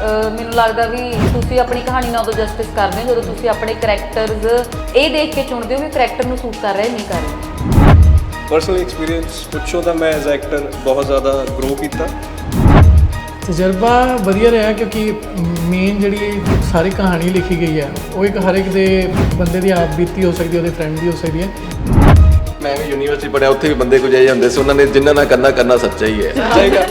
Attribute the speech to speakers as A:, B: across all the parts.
A: ਮੈਨੂੰ ਲੱਗਦਾ ਵੀ ਤੁਸੀਂ ਆਪਣੀ ਕਹਾਣੀ ਨਾਲ ਉਦੋਂ ਜਸਟਿਸ ਕਰਦੇ ਹੋ ਜਦੋਂ ਤੁਸੀਂ ਆਪਣੇ ਕਰੈਕਟਰਸ ਇਹ ਦੇਖ ਕੇ ਚੁਣਦੇ ਹੋ ਵੀ ਕਰੈਕਟਰ ਨੂੰ ਸੂਟ ਕਰ ਰਿਹਾ ਨਹੀਂ ਕਰ ਰਿਹਾ।
B: ਪਰਸਨਲ ਐਕਸਪੀਰੀਅੰਸ ਪੁੱਛੋ ਤਾਂ ਮੈਂ ਐਜ਼ ਐਕਟਰ ਬਹੁਤ ਜ਼ਿਆਦਾ ਗਰੋ ਕੀਤਾ।
C: ਤਜਰਬਾ ਵਧੀਆ ਰਿਹਾ ਕਿਉਂਕਿ ਮੇਨ ਜਿਹੜੀ ਸਾਰੀ ਕਹਾਣੀ ਲਿਖੀ ਗਈ ਹੈ ਉਹ ਇੱਕ ਹਰ ਇੱਕ ਦੇ ਬੰਦੇ ਦੀ ਆਪ ਬੀਤੀ ਹੋ ਸਕਦੀ ਹੈ ਉਹਦੇ ਫਰੈਂਡ ਦੀ ਹੋ ਸਕਦੀ ਹੈ।
D: ਮੈਂ ਵੀ ਯੂਨੀਵਰਸਿਟੀ ਪੜਿਆ ਉੱਥੇ ਵੀ ਬੰਦੇ ਕੁਝ ਇਹੋ ਹੁੰਦੇ ਸੀ ਉਹਨਾਂ ਨੇ ਜਿੰਨਾ ਨਾਲ ਕਰਨਾ ਕਰਨਾ ਸੱਚਾ ਹੀ ਹੈ।
B: ਚਾਹੇਗਾ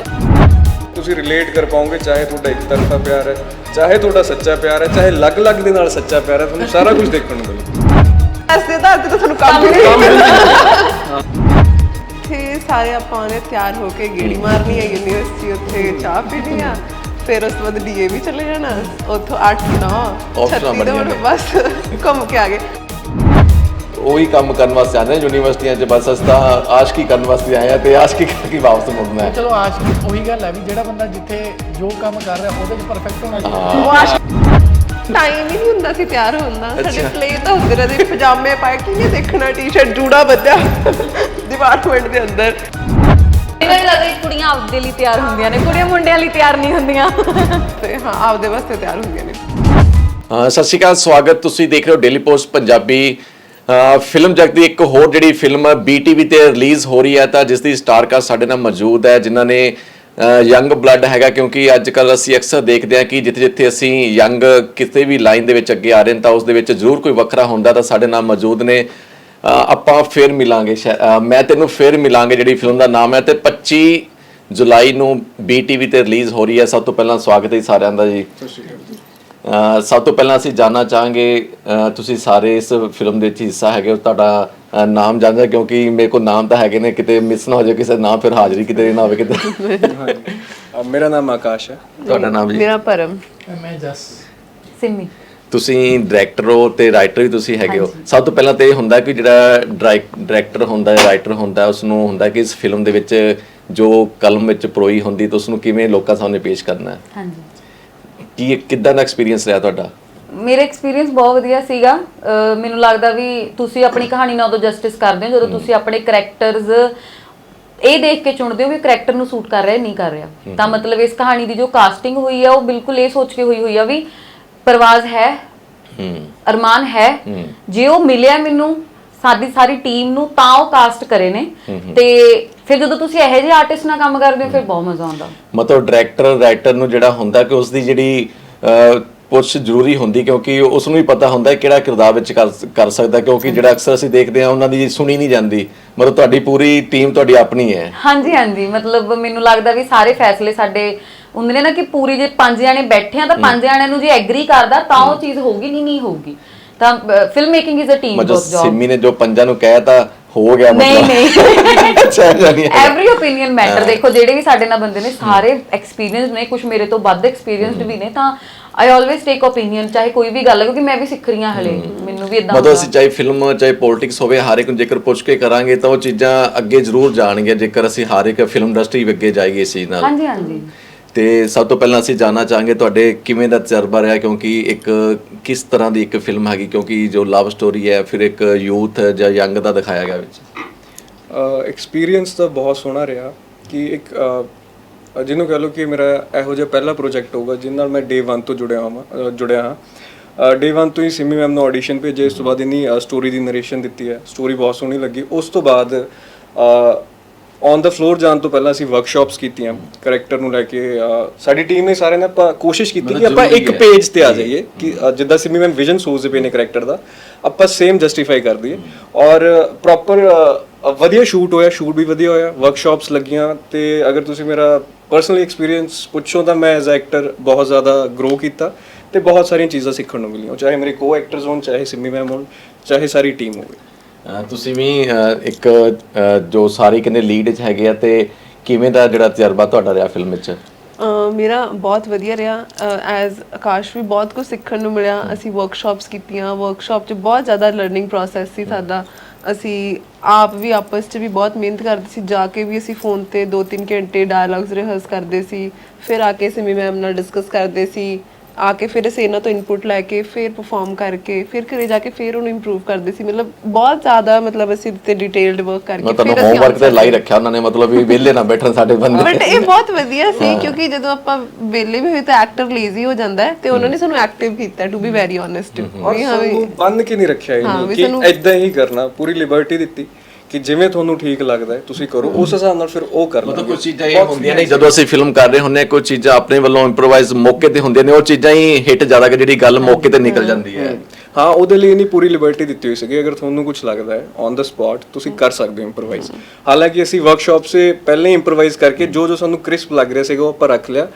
B: ਤੁਸੀਂ ਰਿਲੇਟ ਕਰ ਪਾਓਗੇ ਚਾਹੇ ਤੁਹਾਡਾ ਇੱਕ ਤਰਫਾ ਪਿਆਰ ਹੈ ਚਾਹੇ ਤੁਹਾਡਾ ਸੱਚਾ ਪਿਆਰ ਹੈ ਚਾਹੇ ਅਲੱਗ-ਅਲੱਗ ਦੇ ਨਾਲ ਸੱਚਾ ਪਿਆਰ ਹੈ ਤੁਹਾਨੂੰ ਸਾਰਾ ਕੁਝ ਦੇਖਣ ਨੂੰ ਮਿਲੂ।
E: ਇਸ ਦੇ ਆਧਾਰ ਤੇ ਤਾਂ ਤੁਹਾਨੂੰ ਕੰਮ ਹੀ ਨਹੀਂ ਇੱਥੇ ਸਾਰੇ ਆਪਾਂ ਨੇ ਤਿਆਰ ਹੋ ਕੇ ਗੇੜੀ ਮਾਰਨੀ ਹੈ ਯੂਨੀਵਰਸਿਟੀ ਉੱਥੇ ਚਾਹ ਪੀਣੀ ਆ ਫਿਰ ਉਸ ਤੋਂ ਬਾਅਦ ਡੀਏਵੀ ਚਲੇ ਜਾਣਾ ਉੱਥੋਂ 8 9
D: Options
E: 36
D: ਬਣੀਆਂ
E: ਦੌੜ
D: ਨੇ।
E: ਬਸ ਘੁੰਮ ਕੇ ਆ ਗਏ।
D: ਉਹੀ ਕੰਮ ਕਰਨ ਵਾਸਤੇ ਆਉਂਦੇ ਨੇ ਯੂਨੀਵਰਸਿਟੀਆਂ 'ਚ। ਬਸ ਅਸੀਂ ਤਾਂ ਆਸ਼ਕੀ ਕਰਨ ਵਾਸਤੇ ਆਏ ਆ ਤੇ ਆਸ਼ਕੀ ਕਰਕੇ ਵਾਪਸ ਮੁੜਨਾ ਹੈ।
C: ਚਲੋ ਆਸ਼ ਉਹੀ ਗੱਲ ਹੈ ਵੀ ਜਿਹੜਾ ਬੰਦਾ ਜਿੱਥੇ ਜੋ ਕੰਮ ਕਰ ਰਿਹਾ ਉਹਦੇ 'ਚ ਪਰਫੈਕਟ ਹੋਣਾ ਚਾਹੀਦਾ।
E: ਉਹ ਆਸ਼ ਟਾਈਮ ਹੀ ਨਹੀਂ ਹੁੰਦਾ ਸੀ ਤਿਆਰ ਹੋਣ ਦਾ। ਸਾਡੇ। ਪਲੇ ਤਾਂ ਹੁੰਦੇ ਰਹੇ ਪਜਾਮੇ ਪਾਏ ਕਿਹਨੇ ਦੇਖਣਾ ਟੀ-ਸ਼ਰਟ ਜੂੜਾ ਬੱਜਾ ਡਿਪਾਰਟਮੈਂਟ ਦੇ ਅੰਦਰ।
A: ਮੈਨੂੰ ਨਹੀਂ ਲੱਗਦਾ ਕਿ ਕੁੜੀਆਂ ਆਪਦੇ ਲਈ ਤਿਆਰ ਹੁੰਦੀਆਂ ਨੇ ਕੁੜੀਆਂ ਮੁੰਡਿਆਂ ਲਈ ਤਿਆਰ ਨਹੀਂ ਹੁੰਦੀਆਂ।
E: ਤੇ ਹਾਂ ਆਪਦੇ ਵਾਸਤੇ ਤਿਆਰ ਹੁੰਦੀਆਂ ਨੇ।
D: ਹਾਂ ਸਤਿ ਸ਼੍ਰੀ ਅਕਾਲ ਸਵਾਗਤ ਤੁਸੀਂ ਦੇਖ ਰਹੇ ਹੋ ਡੇਲੀ ਪੋਸਟ ਪੰਜਾਬੀ। ਫਿਲਮ ਜਗਤ ਦੀ ਇੱਕ ਹੋਰ ਜਿਹੜੀ ਫਿਲਮ ਬੀਟੀਵੀ ਤੇ ਰਿਲੀਜ਼ ਹੋ ਰਹੀ ਹੈ ਤਾਂ ਜਿਸ ਦੀ ਸਟਾਰ ਕਾਸਟ ਸਾਡੇ ਨਾਲ ਮੌਜੂਦ ਹੈ, ਜਿਨ੍ਹਾਂ ਨੇ ਯੰਗ ਬਲੱਡ ਹੈਗਾ ਕਿਉਂਕਿ ਅੱਜ ਕੱਲ ਅਸੀਂ ਅਕਸਰ ਦੇਖਦੇ ਹਾਂ ਕਿ ਜਿੱਥੇ ਜਿੱਥੇ ਅਸੀਂ ਯੰਗ ਕਿਸੇ ਵੀ ਲਾਈਨ ਦੇ ਵਿੱਚ ਅੱਗੇ ਆ ਰਹੇ ਹਾਂ ਤਾਂ ਉਸ ਦੇ ਵਿੱਚ ਜ਼ਰੂਰ ਕੋਈ ਵੱਖਰਾ ਹੁੰਦਾ ਤਾਂ ਸਾਡੇ ਨਾਲ ਮੌਜੂਦ ਨੇ। ਆਪਾਂ ਫਿਰ ਮਿਲਾਂਗੇ ਸ਼ਾਇ- ਮੈਂ ਤੈਨੂੰ ਫਿਰ ਮਿਲਾਂਗੇ ਜਿਹੜੀ ਫਿਲਮ ਦਾ ਨਾਮ ਹੈ ਤੇ 25 ਜੁਲਾਈ ਨੂੰ ਬੀਟੀਵੀ ਤੇ ਰਿਲੀਜ਼ ਹੋ ਰਹੀ ਹੈ। ਸਭ ਤੋਂ ਪਹਿਲਾਂ ਸਵਾਗਤ ਹੈ ਜੀ ਸਾਰਿਆਂ ਦਾ ਜੀ। ਅਹ ਸਭ ਤੋਂ ਪਹਿਲਾਂ ਅਸੀਂ ਜਾਨਣਾ ਚਾਹਾਂਗੇ ਤੁਸੀਂ ਸਾਰੇ ਇਸ ਫਿਲਮ ਦੇ ਵਿੱਚ ਹਿੱਸਾ ਹੈਗੇ ਹੋ ਤੁਹਾਡਾ ਨਾਮ ਜਾਣਦਾ ਕਿਉਂਕਿ ਮੇਰੇ ਕੋਲ ਨਾਮ ਤਾਂ ਹੈਗੇ ਨੇ ਕਿਤੇ ਮਿਸ ਨਾ ਹੋ ਜਾਏ ਕਿਸੇ ਦਾ ਨਾਮ ਫਿਰ ਹਾਜ਼ਰੀ ਕਿਤੇ ਨਾ ਹੋਵੇ ਕਿਤੇ।
B: ਮੇਰਾ ਨਾਮ ਆਕਾਸ਼ ਹੈ।
D: ਤੁਹਾਡਾ ਨਾਮ ਜੀ?
E: ਮੇਰਾ ਪਰਮ।
C: ਮੈਂ ਜਸ।
A: ਸਿੰਮੀ।
D: ਤੁਸੀਂ ਡਾਇਰੈਕਟਰ ਹੋ ਤੇ ਰਾਈਟਰ ਵੀ ਤੁਸੀਂ ਹੈਗੇ ਹੋ। ਸਭ ਤੋਂ ਪਹਿਲਾਂ ਤੇ ਇਹ ਹੁੰਦਾ ਕਿ ਜਿਹੜਾ ਡਾਇਰੈਕਟਰ ਹੁੰਦਾ ਹੈ ਰਾਈਟਰ ਹੁੰਦਾ ਉਸ ਨੂੰ ਹੁੰਦਾ ਕਿ ਇਸ ਫਿਲਮ ਦੇ ਵਿੱਚ ਜੋ ਕਲਮ ਵਿੱਚ ਪਰੋਈ ਹੁੰਦੀ ਤਾਂ ਉਸ ਨੂੰ ਕਿਵੇਂ ਲੋਕਾਂ ਸਾਹਮਣੇ ਪੇਸ਼ ਕਰਨਾ ਹੈ?
A: ਹਾਂਜੀ।
D: ਕੀ ਕਿੱਦਾਂ ਦਾ ਐਕਸਪੀਰੀਅੰਸ ਰਿਹਾ ਤੁਹਾਡਾ?
A: ਮੇਰਾ ਐਕਸਪੀਰੀਅੰਸ ਬਹੁਤ ਵਧੀਆ ਸੀਗਾ। ਅਹ ਮੈਨੂੰ ਲੱਗਦਾ ਵੀ ਤੁਸੀਂ ਆਪਣੀ ਕਹਾਣੀ ਨਾਲ ਉਦੋਂ ਜਸਟਿਸ ਕਰਦੇ ਹੋ ਜਦੋਂ ਤੁਸੀਂ ਆਪਣੇ ਕਰੈਕਟਰਸ ਇਹ ਦੇਖ ਕੇ ਚੁਣਦੇ ਹੋ ਵੀ ਕਰੈਕਟਰ ਨੂੰ ਸੂਟ ਕਰ ਰਿਹਾ ਨਹੀਂ ਕਰ ਰਿਹਾ। ਤਾਂ ਮਤਲਬ ਇਸ ਕਹਾਣੀ ਦੀ ਜੋ ਕਾਸਟਿੰਗ ਹੋਈ ਆ ਉਹ ਬਿਲਕੁਲ ਇਹ ਸੋਚ ਕੇ ਹੋਈ ਹੋਈ ਆ ਵੀ ਪਰਵਾਜ਼ ਹੈ
D: ਹੂੰ।
A: ਅਰਮਾਨ ਹੈ। ਜੇ ਉਹ ਮਿਲਿਆ ਮੈਨੂੰ ਸਾਡੀ ਸਾਰੀ ਟੀਮ ਨੂੰ ਤਾਂ ਉਹ ਕਾਸਟ ਕਰੇ ਨੇ। ਤੇ ਫਿਰ ਜਦੋਂ ਤੁਸੀਂ ਇਹੋ ਜਿਹੇ ਆਰਟਿਸਟ ਨਾਲ ਕੰਮ ਕਰਦੇ ਹੋ ਫਿਰ ਬਹੁਤ ਮਜ਼ਾ ਆਉਂਦਾ।
D: ਮਤਲਬ ਡਾਇਰੈਕਟਰ ਰਾਈਟਰ ਨੂੰ ਜਿਹੜਾ ਹੁੰਦਾ ਕਿ ਉਸ ਦੀ ਜਿਹੜੀ ਪੁਸ਼ ਜ਼ਰੂਰੀ ਹੁੰਦੀ ਕਿਉਂਕਿ ਉਸ ਨੂੰ ਵੀ ਪਤਾ ਹੁੰਦਾ ਹੈ ਕਿਹੜਾ ਕਿਰਦਾਰ ਵਿੱਚ ਕਰ ਸਕਦਾ ਕਿਉਂਕਿ ਜਿਹੜਾ ਅਕਸਰ ਅਸੀਂ ਦੇਖਦੇ ਹਾਂ ਉਹਨਾਂ ਦੀ ਸੁਣੀ ਨਹੀਂ ਜਾਂਦੀ। ਮਤਲਬ ਤੁਹਾਡੀ ਪੂਰੀ ਟੀਮ ਤੁਹਾਡੀ ਆਪਣੀ ਹੈ।
A: ਹਾਂਜੀ ਹਾਂਜੀ। ਮਤਲਬ ਮੈਨੂੰ ਲੱਗਦਾ ਵੀ ਸਾਰੇ ਫੈਸਲੇ ਸਾਡੇ ਹੁੰਦੇ ਨੇ ਨਾ ਕਿ ਪੂਰੀ ਜੇ ਪੰਜ ਜਣੇ ਬੈਠੇ ਆ ਤਾਂ ਪੰਜ ਜਣਿਆਂ ਨੂੰ ਜੇ ਐਗਰੀ ਕਰਦਾ ਤਾਂ ਉਹ ਚੀਜ਼ ਹੋਊਗੀ ਨਹੀਂ ਨਹੀਂ ਹੋਊਗੀ। ਤਾਂ film making is a team work job
D: Simmi ਨੇ ਜੋ ਪੰਜਾਂ ਨੂੰ ਕਹਿ ਤਾ ਹੋ ਗਿਆ
A: ਨਹੀਂ
D: ਮਤਲਬ
A: ਨਹੀਂ
D: ਅੱਛਾ। ਜਾਨੀ
A: ਐਵਰੀ ਓਪੀਨੀਅਨ ਮੈਟਰ ਦੇਖੋ ਜਿਹੜੇ ਵੀ ਸਾਡੇ ਨਾਲ ਬੰਦੇ ਨੇ ਸਾਰੇ ਐਕਸਪੀਰੀਅੰਸ ਨੇ ਕੁਝ ਮੇਰੇ ਤੋਂ ਵੱਧ ਐਕਸਪੀਰੀਅੰਸਡ ਵੀ ਨੇ ਤਾਂ ਆਈ ਆਲਵੇਸ ਟੇਕ ਓਪੀਨੀਅਨ ਚਾਹੇ ਕੋਈ ਵੀ ਗੱਲ ਹੈ ਕਿਉਂਕਿ ਮੈਂ ਵੀ ਸਿੱਖ ਰਹੀ ਹਾਂ ਹਲੇ। ਮੈਨੂੰ ਵੀ ਇਦਾਂ
D: ਮਤਲਬ ਅਸੀਂ ਚਾਹੇ ਫਿਲਮ ਚਾਹੇ ਪੋਲਿਟਿਕਸ ਹੋਵੇ ਹਰ ਇੱਕ ਨੂੰ ਜੇਕਰ ਪੁੱਛ ਕੇ ਕਰਾਂਗੇ ਤਾਂ ਉਹ ਚੀਜ਼ਾਂ ਅੱਗੇ ਜ਼ਰੂਰ ਜਾਣਗੇ ਜੇਕਰ ਅਸੀਂ ਹਰ ਇੱਕ ਫਿਲਮ ਇੰਡਸਟਰੀ ਅੱਗੇ ਜਾਏਗੀ ਇਸ ਚੀਜ਼ ਨਾਲ।
A: ਹਾਂਜੀ ਹਾਂਜੀ।
D: ਤੇ ਸਭ ਤੋਂ ਪਹਿਲਾਂ ਅਸੀਂ ਜਾਨਣਾ ਚਾਹਾਂਗੇ ਤੁਹਾਡੇ ਕਿਵੇਂ ਦਾ ਤਜਰਬਾ ਰਿਹਾ, ਕਿਉਂਕਿ ਇੱਕ ਕਿਸ ਤਰ੍ਹਾਂ ਦੀ ਇੱਕ ਫਿਲਮ ਹੈਗੀ, ਕਿਉਂਕਿ ਜੋ ਲਵ ਸਟੋਰੀ ਹੈ, ਫਿਰ ਇੱਕ ਯੂਥ ਜਾਂ ਯੰਗ ਦਾ ਦਿਖਾਇਆ ਗਿਆ ਵਿੱਚ।
B: ਐਕਸਪੀਰੀਅੰਸ ਤਾਂ ਬਹੁਤ ਸੋਹਣਾ ਰਿਹਾ ਕਿ ਇੱਕ ਜਿਹਨੂੰ ਕਹ ਲਓ ਕਿ ਮੇਰਾ ਇਹੋ ਜਿਹਾ ਪਹਿਲਾ ਪ੍ਰੋਜੈਕਟ ਹੋਊਗਾ ਜਿਸ ਨਾਲ ਮੈਂ ਡੇ 1 ਤੋਂ ਜੁੜਿਆ ਹਾਂ ਜੁੜਿਆ ਹਾਂ। ਡੇ 1 ਤੋਂ ਹੀ ਸਿਮੀ ਮੈਮ ਨੂੰ ਆਡੀਸ਼ਨ ਭੇਜੇ, ਇਸ ਤੋਂ ਬਾਅਦ ਇਨੀ ਸਟੋਰੀ ਦੀ ਨਰੇਸ਼ਨ ਦਿੱਤੀ ਹੈ ਸਟੋਰੀ ਬਹੁਤ ਸੋਹਣੀ ਲੱਗੀ। ਉਸ ਤੋਂ ਬਾਅਦ ਔਨ ਦਾ ਫਲੋਰ ਜਾਣ ਤੋਂ ਪਹਿਲਾਂ ਅਸੀਂ ਵਰਕਸ਼ਾਪਸ ਕੀਤੀਆਂ ਕੈਰੈਕਟਰ ਨੂੰ ਲੈ ਕੇ ਸਾਡੀ ਟੀਮ ਨੇ ਸਾਰਿਆਂ ਨੇ ਆਪਾਂ ਕੋਸ਼ਿਸ਼ ਕੀਤੀ ਕਿ ਆਪਾਂ ਇੱਕ ਪੇਜ ਤੇ ਆ ਜਾਈਏ ਕਿ ਜਿੱਦਾਂ ਸਿਮੀ ਮੈਮ ਵਿਜ਼ਨ ਸੋਚਦੇ ਪਏ ਨੇ ਕੈਰੈਕਟਰ ਦਾ ਆਪਾਂ ਸੇਮ ਜਸਟੀਫਾਈ ਕਰ ਦਈਏ। ਔਰ ਪ੍ਰੋਪਰ ਵਧੀਆ ਸ਼ੂਟ ਹੋਇਆ ਸ਼ੂਟ ਵੀ ਵਧੀਆ ਹੋਇਆ ਵਰਕਸ਼ਾਪਸ ਲੱਗੀਆਂ ਤੇ ਅਗਰ ਤੁਸੀਂ ਮੇਰਾ ਪਰਸਨਲੀ ਐਕਸਪੀਰੀਅੰਸ ਪੁੱਛੋ ਤਾਂ ਮੈਂ ਐਜ਼ ਐਕਟਰ ਬਹੁਤ ਜ਼ਿਆਦਾ ਗਰੋ ਕੀਤਾ ਤੇ ਬਹੁਤ ਸਾਰੀਆਂ ਚੀਜ਼ਾਂ ਸਿੱਖਣ ਨੂੰ ਮਿਲੀਆਂ ਚਾਹੇ ਮੇਰੇ ਕੋ ਐਕਟਰਸ ਹੋਣ ਚਾਹੇ ਸਿਮੀ ਮੈਮ ਹੋਣ ਚਾਹੇ ਸਾਰੀ ਟੀਮ ਹੋਵੇ।
D: ਤੁਸੀਂ ਵੀ ਇੱਕ ਜੋ ਸਾਰੇ ਕਹਿੰਦੇ ਲੀਡ ਵਿੱਚ ਹੈਗੇ ਆ ਤੇ ਕਿਵੇਂ ਦਾ ਜਿਹੜਾ ਤਜਰਬਾ ਤੁਹਾਡਾ ਰਿਹਾ ਫਿਲਮ ਵਿੱਚ?
E: ਅਹ ਮੇਰਾ ਬਹੁਤ ਵਧੀਆ ਰਿਹਾ। ਐਜ਼ ਆਕਾਸ਼ ਵੀ ਬਹੁਤ ਕੁਝ ਸਿੱਖਣ ਨੂੰ ਮਿਲਿਆ। ਅਸੀਂ ਵਰਕਸ਼ਾਪਸ ਕੀਤੀਆਂ। ਵਰਕਸ਼ਾਪ 'ਚ ਬਹੁਤ ਜ਼ਿਆਦਾ ਲਰਨਿੰਗ ਪ੍ਰੋਸੈਸ ਸੀ ਸਾਡਾ। ਅਸੀਂ ਆਪ ਵੀ ਆਪਸ 'ਚ ਵੀ ਬਹੁਤ ਮਿਹਨਤ ਕਰਦੇ ਸੀ। ਜਾ ਕੇ ਵੀ ਅਸੀਂ ਫੋਨ ਤੇ 2-3 ਘੰਟੇ ਡਾਇਲੌਗਸ ਰਿਹਰਸ ਕਰਦੇ ਸੀ। ਫਿਰ ਆ ਕੇ ਸਿਮੀ ਮੈਮ ਨਾਲ ਡਿਸਕਸ ਕਰਦੇ ਸੀ। ਆ ਕੇ ਫਿਰ ਅਸੀਂ ਇਹਨਾਂ ਤੋਂ ਇਨਪੁਟ ਲੈ ਕੇ ਫਿਰ ਪਰਫਾਰਮ ਕਰਕੇ ਫਿਰ ਘਰੇ ਜਾ ਕੇ ਫਿਰ ਉਹਨੂੰ ਇੰਪਰੂਵ ਕਰਦੇ ਸੀ। ਮਤਲਬ ਬਹੁਤ ਜ਼ਿਆਦਾ ਮਤਲਬ ਅਸੀਂ ਤੇ ਡਿਟੇਲਡ ਵਰਕ ਕਰਕੇ ਫਿਰ ਅਸੀਂ
D: ਹੋਮਵਰਕ ਤੇ ਲਾਈ ਰੱਖਿਆ ਉਹਨਾਂ ਨੇ ਮਤਲਬ ਵੀ ਵਿਹਲੇ ਨਾ ਬੈਠਣ ਸਾਡੇ ਬੰਦੇ।
E: ਬਟ ਇਹ ਬਹੁਤ ਵਧੀਆ ਸੀ ਕਿਉਂਕਿ ਜਦੋਂ ਆਪਾਂ ਵਿਹਲੇ ਵੀ ਹੋਏ ਤਾਂ ਐਕਟਰ ਲੇਜ਼ੀ ਹੋ ਜਾਂਦਾ ਹੈ ਤੇ ਉਹਨਾਂ ਨੇ ਸਾਨੂੰ ਐਕਟਿਵ ਕੀਤਾ ਟੂ ਬੀ ਵੈਰੀ ਓਨੈਸਟ
B: ਔਰ
E: ਵੀ ਹਾਂ
B: ਬੰਨ ਕੇ ਨਹੀਂ ਰੱਖਿਆ ਇਹਨੂੰ ਕਿ ਐਦਾਂ ਹੀ ਕਰਨਾ ਪੂਰੀ ਲਿਬਰਟੀ ਦਿੱਤੀ। ਕਿ ਜਿਵੇਂ ਤੁਹਾਨੂੰ ਠੀਕ ਲੱਗਦਾ ਹੈ ਤੁਸੀਂ ਕਰੋ। ਉਸ ਹਿਸਾਬ ਨਾਲ ਫਿਰ ਉਹ ਕਰ
D: ਮਤਲਬ
B: ਲਾਂਗੇ।
D: ਕੁਝ ਚੀਜ਼ਾਂ ਇਹ ਹੁੰਦੀਆਂ ਨੇ ਜਦੋਂ ਅਸੀਂ ਫਿਲਮ ਕਰ ਰਹੇ ਹੁੰਦੇ ਹਾਂ ਕੁਝ ਚੀਜ਼ਾਂ ਆਪਣੇ ਵੱਲੋਂ ਇੰਪਰੋਵਾਈਜ਼ ਮੌਕੇ ਤੇ ਹੁੰਦੀਆਂ ਨੇ ਉਹ ਚੀਜ਼ਾਂ ਹੀ ਹਿੱਟ ਜ਼ਿਆਦਾ ਕਿ ਜਿਹੜੀ ਗੱਲ ਮੌਕੇ ਤੇ ਨਿਕਲ ਜਾਂਦੀ ਹੈ।
B: ਹਾਂ ਉਹਦੇ ਲਈ ਨਹੀਂ ਪੂਰੀ ਲਿਬਰਟੀ ਦਿੱਤੀ ਹੋਈ ਸੀਗੀ। ਅਗਰ ਤੁਹਾਨੂੰ ਕੁਝ ਲੱਗਦਾ ਹੈ ਔਨ ਦਾ ਸਪੌਟ ਤੁਸੀਂ ਕਰ ਸਕਦੇ ਹੋ ਇੰਪਰੋਵਾਈਜ਼ ਹਾਲਾਂਕਿ ਅਸੀਂ ਵਰਕਸ਼ਾਪ ਸੇ ਪਹਿਲੇ ਹੀ ਇੰਪਰੋਵਾਈਜ਼ ਕਰਕੇ ਜੋ ਜੋ ਸਾਨੂੰ ਕ੍ਰਿਸਪ ਲੱਗ ਰਿਹਾ ਸੀਗਾ ਉਹ ਆਪਾਂ ਰੱਖ ਲਿਆ।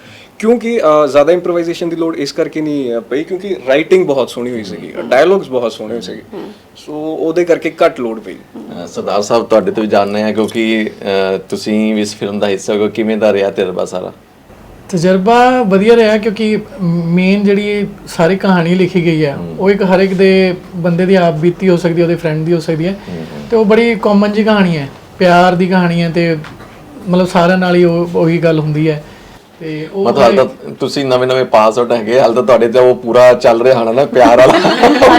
B: ਕਿਉਂਕਿ ਜ਼ਿਆਦਾ ਇੰਪਰੋਵਾਈਜ਼ੇਸ਼ਨ ਦੀ ਲੋੜ ਇਸ ਕਰਕੇ ਨਹੀਂ ਪਈ ਕਿਉਂਕਿ ਰਾਈਟਿੰਗ ਬਹੁਤ ਸੋਹਣੀ ਹੋਈ ਸੀਗੀ ਡਾਇਲੌਗਸ ਬਹੁਤ ਸੋਹਣੇ ਹੋਏ ਸੀਗੇ। ਸੋ ਉਹਦੇ ਕਰਕੇ ਘੱਟ ਲੋੜ ਪਈ।
D: ਅਹ ਸਰਦਾਰ ਸਾਹਿਬ ਤੁਹਾਡੇ ਤੋਂ ਵੀ ਜਾਣਦੇ ਆ ਕਿਉਂਕਿ ਅਹ, ਤੁਸੀਂ ਵੀ ਇਸ ਫਿਲਮ ਦਾ ਹਿੱਸਾ ਹੋ ਕਿਵੇਂ ਦਾ ਰਿਹਾ ਤਜਰਬਾ ਸਾਰਾ?
C: ਤਜਰਬਾ ਵਧੀਆ ਰਿਹਾ ਕਿਉਂਕਿ ਮੇਨ ਜਿਹੜੀ ਇਹ ਸਾਰੀ ਕਹਾਣੀ ਲਿਖੀ ਗਈ ਹੈ ਉਹ ਇੱਕ ਹਰ ਇੱਕ ਦੇ ਬੰਦੇ ਦੀ ਆਪ ਬੀਤੀ ਹੋ ਸਕਦੀ ਹੈ ਉਹਦੇ ਫਰੈਂਡ ਦੀ ਹੋ ਸਕਦੀ ਹੈ। ਤੇ ਉਹ ਬੜੀ ਕਾਮਨ ਜੀ ਕਹਾਣੀ ਹੈ ਪਿਆਰ ਦੀ ਕਹਾਣੀ ਹੈ ਤੇ ਮਤਲਬ ਸਾਰਿਆਂ ਨਾਲ ਹੀ ਉਹ ਉਹੀ ਗੱਲ ਹੁੰਦੀ ਹੈ। ਤੇ ਉਹ
D: ਮਤਲਬ ਹਾਲ ਤਾਂ ਤੁਸੀਂ ਨਵੇਂ ਨਵੇਂ ਪਾਸ ਆਊਟ ਹੈਗੇ ਹਾਲ ਤਾਂ ਤੁਹਾਡੇ ਤੇ ਉਹ ਪੂਰਾ ਚੱਲ ਰਿਹਾ ਹਣਾ ਨਾ ਪਿਆਰ ਵਾਲਾ।